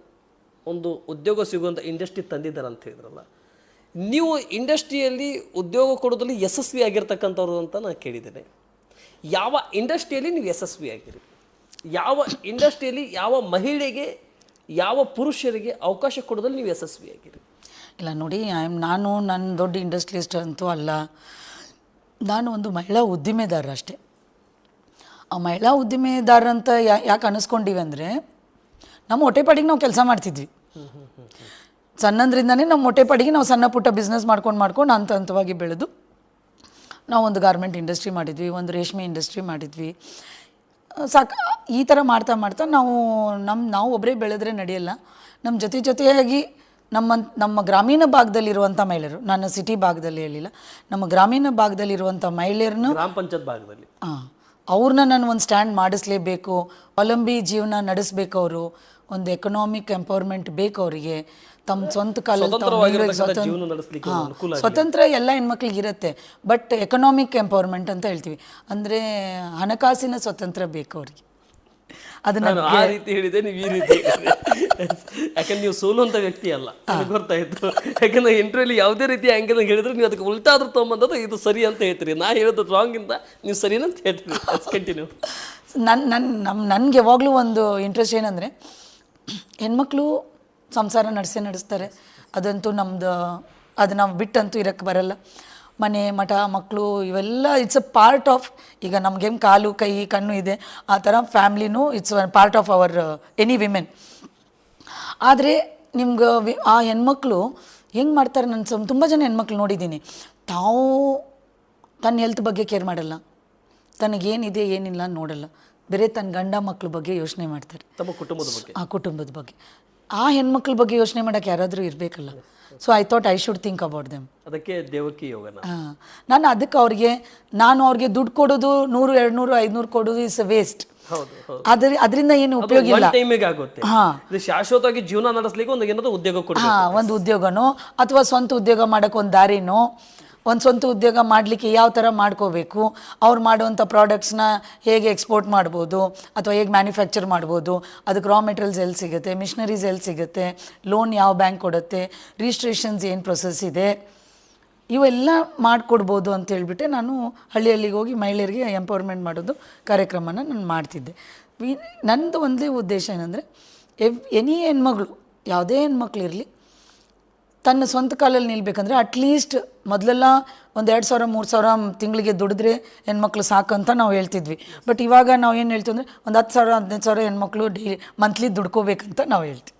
ಒಂದು ಉದ್ಯೋಗ ಸಿಗುವಂಥ ಇಂಡಸ್ಟ್ರಿ ತಂದಿದ್ದಾರೆ ಅಂತ ಹೇಳಿದ್ರಲ್ಲ. ನೀವು ಇಂಡಸ್ಟ್ರಿಯಲ್ಲಿ ಉದ್ಯೋಗ ಕೊಡೋದ್ರಲ್ಲಿ ಯಶಸ್ವಿ ಆಗಿರ್ತಕ್ಕಂಥವ್ರು ಅಂತ ನಾನು ಕೇಳಿದ್ದೇನೆ. ಯಾವ ಇಂಡಸ್ಟ್ರಿಯಲ್ಲಿ ನೀವು ಯಶಸ್ವಿ ಆಗಿರಿ? ಯಾವ ಇಂಡಸ್ಟ್ರಿಯಲ್ಲಿ ಯಾವ ಮಹಿಳೆಗೆ ಯಾವ ಪುರುಷರಿಗೆ ಅವಕಾಶ ಕೊಡೋದ್ರಲ್ಲಿ ನೀವು ಯಶಸ್ವಿ ಆಗಿರಿ? ಇಲ್ಲ ನೋಡಿ ಐ ಆಮ್ ನಾನು ನನ್ನ ದೊಡ್ಡ ಇಂಡಸ್ಟ್ರಿಯಲಿಸ್ಟ್ ಅಂತೂ ಅಲ್ಲ. ನಾನು ಒಂದು ಮಹಿಳಾ ಉದ್ದಿಮೆದಾರ ಅಷ್ಟೇ. ಆ ಮಹಿಳಾ ಉದ್ದಿಮೆದಾರ ಅಂತ ಯಾ ಯಾಕೆ ಅನಿಸ್ಕೊಂಡಿವಿ ಅಂದರೆ ನಮ್ಮ ಹೊಟ್ಟೆಪಾಡಿಗೆ ನಾವು ಕೆಲಸ ಮಾಡ್ತಿದ್ವಿ. ಸಣ್ಣಂದ್ರಿಂದನೇ ನಮ್ಮ ಹೊಟ್ಟೆಪಾಡಿಗೆ ನಾವು ಸಣ್ಣ ಪುಟ್ಟ ಬಿಸ್ನೆಸ್ ಮಾಡ್ಕೊಂಡು ಮಾಡ್ಕೊಂಡು ಹಂತ ಹಂತವಾಗಿ ಬೆಳೆದು ನಾವು ಒಂದು ಗಾರ್ಮೆಂಟ್ ಇಂಡಸ್ಟ್ರಿ ಮಾಡಿದ್ವಿ ಒಂದು ರೇಷ್ಮೆ ಇಂಡಸ್ಟ್ರಿ ಮಾಡಿದ್ವಿ. ಸಾಕ ಈ ಥರ ಮಾಡ್ತಾ ಮಾಡ್ತಾ ನಾವು ನಮ್ಮ ನಾವು ಒಬ್ಬರೇ ಬೆಳೆದ್ರೆ ನಡೆಯಲ್ಲ. ನಮ್ಮ ಜೊತೆ ಜೊತೆಯಾಗಿ ನಮ್ಮ ನಮ್ಮ ಗ್ರಾಮೀಣ ಭಾಗದಲ್ಲಿರುವಂಥ ಮಹಿಳೆಯರು ನಾನು ಸಿಟಿ ಭಾಗದಲ್ಲಿ ಹೇಳಿಲ್ಲ ನಮ್ಮ ಗ್ರಾಮೀಣ ಭಾಗದಲ್ಲಿರುವಂಥ ಮಹಿಳೆಯರನ್ನು ಗ್ರಾಮ ಪಂಚಾಯತ್ ಭಾಗದಲ್ಲಿ. ಹಾಂ ಅವ್ರನ್ನ ನಾನು ಒಂದು ಸ್ಟ್ಯಾಂಡ್ ಮಾಡಿಸ್ಲೇಬೇಕು ಅವಲಂಬಿ ಜೀವನ ನಡೆಸಬೇಕು ಅವರು ಒಂದು ಎಕನಾಮಿಕ್ ಎಂಪವರ್ಮೆಂಟ್ ಬೇಕು ಅವರಿಗೆ. ತಮ್ಮ ಸ್ವಂತ ಕಾಲಲ್ಲಿ ಜೀವನ ನಡೆಸಲಿಕ್ಕೆ ಅನುಕೂಲ ಸ್ವತಂತ್ರ ಎಲ್ಲ ಹೆಣ್ಮಕ್ಳಿಗೆ ಇರುತ್ತೆ ಬಟ್ ಎಕನಾಮಿಕ್ ಎಂಪವರ್ಮೆಂಟ್ ಅಂತ ಹೇಳ್ತೀವಿ. ಅಂದರೆ ಹಣಕಾಸಿನ ಸ್ವತಂತ್ರ ಬೇಕು ಅವ್ರಿಗೆ. ಅದನ್ನ ನಾನು ಆ ರೀತಿ ಹೇಳಿದೆ ನೀವು ಈ ರೀತಿ. ಯಾಕಂದ್ರೆ ನೀವು ಸೋಲುವಂತ ವ್ಯಕ್ತಿ ಅಲ್ಲ. ಗೊತ್ತಾಯ್ತು ಯಾಕಂದ್ರೆ ಇಂಟರ್ವ್ಯೂಲಿ ಯಾವುದೇ ರೀತಿ ಆಂಗಲ್ ಹೇಳಿದ್ರೆ ನೀವು ಅದಕ್ಕೆ ಉಲ್ಟಾದ್ರೂ ತೊಗೊಂಬಂದದ್ದು ಇದು ಸರಿ ಅಂತ ಹೇಳ್ತೀರಿ. ನಾ ಹೇಳೋದು ರಾಂಗ್ ಇಂದ ನೀವು ಸರಿ ಅಂತ ಹೇಳ್ತೀರಿ. ಕಂಟಿನ್ಯೂ ನನ್ನ ನನ್ನ ನಮ್ಮ ನನಗೆ ಯಾವಾಗಲೂ ಒಂದು ಇಂಟ್ರೆಸ್ಟ್ ಏನಂದ್ರೆ ಹೆಣ್ಮಕ್ಳು ಸಂಸಾರ ನಡೆಸೇ ನಡೆಸ್ತಾರೆ. ಅದಂತೂ ನಮ್ಮದು ಅದು ನಾವು ಬಿಟ್ಟಂತೂ ಇರೋಕ್ಕೆ ಬರಲ್ಲ. ಮನೆ ಮಠ ಮಕ್ಕಳು ಇವೆಲ್ಲ ಇಟ್ಸ್ ಅ ಪಾರ್ಟ್ ಆಫ್ ಈಗ ನಮ್ಗೆ ಕಾಲು ಕೈ ಕಣ್ಣು ಇದೆ. ಆ ಥರ ಫ್ಯಾಮ್ಲಿನೂ it's part of our any women ಆದರೆ ನಿಮ್ಗೆ ಆ ಹೆಣ್ಮಕ್ಳು ಹೆಂಗೆ ಮಾಡ್ತಾರೆ ನಾನು ಸಮ್ ತುಂಬ ಜನ ಹೆಣ್ಮಕ್ಳು ನೋಡಿದ್ದೀನಿ. ತಾವು ತನ್ನ ಹೆಲ್ತ್ ಬಗ್ಗೆ ಕೇರ್ ಮಾಡಲ್ಲ. ತನಗೇನಿದೆ ಏನಿಲ್ಲ ನೋಡಲ್ಲ. ಬೇರೆ ತನ್ನ ಗಂಡ ಮಕ್ಕಳ ಬಗ್ಗೆ ಯೋಚನೆ ಮಾಡ್ತಾರೆ. ತಮ್ಮ ಕುಟುಂಬದ ಬಗ್ಗೆ. ಆ ಕುಟುಂಬದ ಬಗ್ಗೆ. ಆ ಹೆಣ್ಮಕ್ಳ ಬಗ್ಗೆ ಯೋಚನೆ ಮಾಡೋಕ್ಕೆ ಯಾರಾದರೂ ಇರಬೇಕಲ್ಲ. So I thought I should think about them ಅದಕ್ಕೆ ದೇವಕಿ ಯೋಗನ. ಹಾಂ. ನಾನು ಅದಕ್ಕೆ ಅವ್ರಿಗೆ ನಾನು ಅವ್ರಿಗೆ ದುಡ್ಡು ಕೊಡೋದು ನೂರು ಎರಡ್ನೂರು ಐದುನೂರು ಕೊಡೋದು ಇಸ್ ವೇಸ್ಟ್ ಅದ್ರ ಅದರಿಂದ ಏನು ಉಪಯೋಗ ಇಲ್ಲ. ಟೈಮಿಗೆ ಆಗುತ್ತೆ. ಹಾ. ಇದು ಶಾಶ್ವತವಾಗಿ ಜೀವನ ನಡೆಸಲಿಕ್ಕೆ ಒಂದು ಏನಾದ್ರು ಉದ್ಯೋಗ ಕೊಡ್ಬೇಕು. ಹಾಂ ಒಂದು ಉದ್ಯೋಗನೋ ಅಥವಾ ಸ್ವಂತ ಉದ್ಯೋಗ ಮಾಡೋಕ್ಕೆ ಒಂದು ದಾರಿನೋ ಒಂದು ಸ್ವಂತ ಉದ್ಯೋಗ ಮಾಡಲಿಕ್ಕೆ ಯಾವ ಥರ ಮಾಡ್ಕೋಬೇಕು? ಅವ್ರು ಮಾಡುವಂಥ ಪ್ರಾಡಕ್ಟ್ಸ್ನ ಹೇಗೆ ಎಕ್ಸ್ಪೋರ್ಟ್ ಮಾಡ್ಬೋದು? ಅಥವಾ ಹೇಗೆ ಮ್ಯಾನುಫ್ಯಾಕ್ಚರ್ ಮಾಡ್ಬೋದು? ಅದಕ್ಕೆ ರಾ ಮೆಟೀರಿಯಲ್ಸ್ ಎಲ್ಲಿ ಸಿಗುತ್ತೆ? ಮಿಷನರೀಸ್ ಎಲ್ಲಿ ಸಿಗುತ್ತೆ? ಲೋನ್ ಯಾವ ಬ್ಯಾಂಕ್ ಕೊಡುತ್ತೆ? ರಿಜಿಸ್ಟ್ರೇಷನ್ಸ್ ಏನು ಪ್ರೊಸೆಸ್ ಇದೆ? ಇವೆಲ್ಲ ಮಾಡಿಕೊಡ್ಬೋದು ಅಂತ ಹೇಳ್ಬಿಟ್ಟೆ ನಾನು ಹಳ್ಳಿ ಹಳ್ಳಿಗೆ ಹೋಗಿ ಮಹಿಳೆಯರಿಗೆ ಎಂಪವರ್ಮೆಂಟ್ ಮಾಡೋದು ಕಾರ್ಯಕ್ರಮನ ನಾನು ಮಾಡ್ತಿದ್ದೆ. ವಿ ನಂದು ಒಂದೇ ಉದ್ದೇಶ ಏನಂದರೆ, ಎವ್ ಎನಿ ಹೆಣ್ಮಗಳು, ಯಾವುದೇ ಹೆಣ್ಮಕ್ಳು ಇರಲಿ ತನ್ನ ಸ್ವಂತ ಕಾಲಲ್ಲಿ ನಿಲ್ಬೇಕಂದ್ರೆ ಅಟ್ಲೀಸ್ಟ್ ಮೊದಲೆಲ್ಲ ಒಂದು ಎರಡು ಸಾವಿರ, ಮೂರು ಸಾವಿರ ತಿಂಗಳಿಗೆ ದುಡಿದ್ರೆ ಹೆಣ್ಮಕ್ಳು ಸಾಕಂತ ನಾವು ಹೇಳ್ತಿದ್ವಿ. ಬಟ್ ಇವಾಗ ನಾವು ಏನು ಹೇಳ್ತೀವಿ ಅಂದರೆ ಒಂದು ಹತ್ತು ಸಾವಿರ, ಹದಿನೈದು ಸಾವಿರ ಹೆಣ್ಮಕ್ಳು ಡೈಲಿ ಮಂತ್ಲಿ ದುಡ್ಕೋಬೇಕಂತ ನಾವು ಹೇಳ್ತೀವಿ.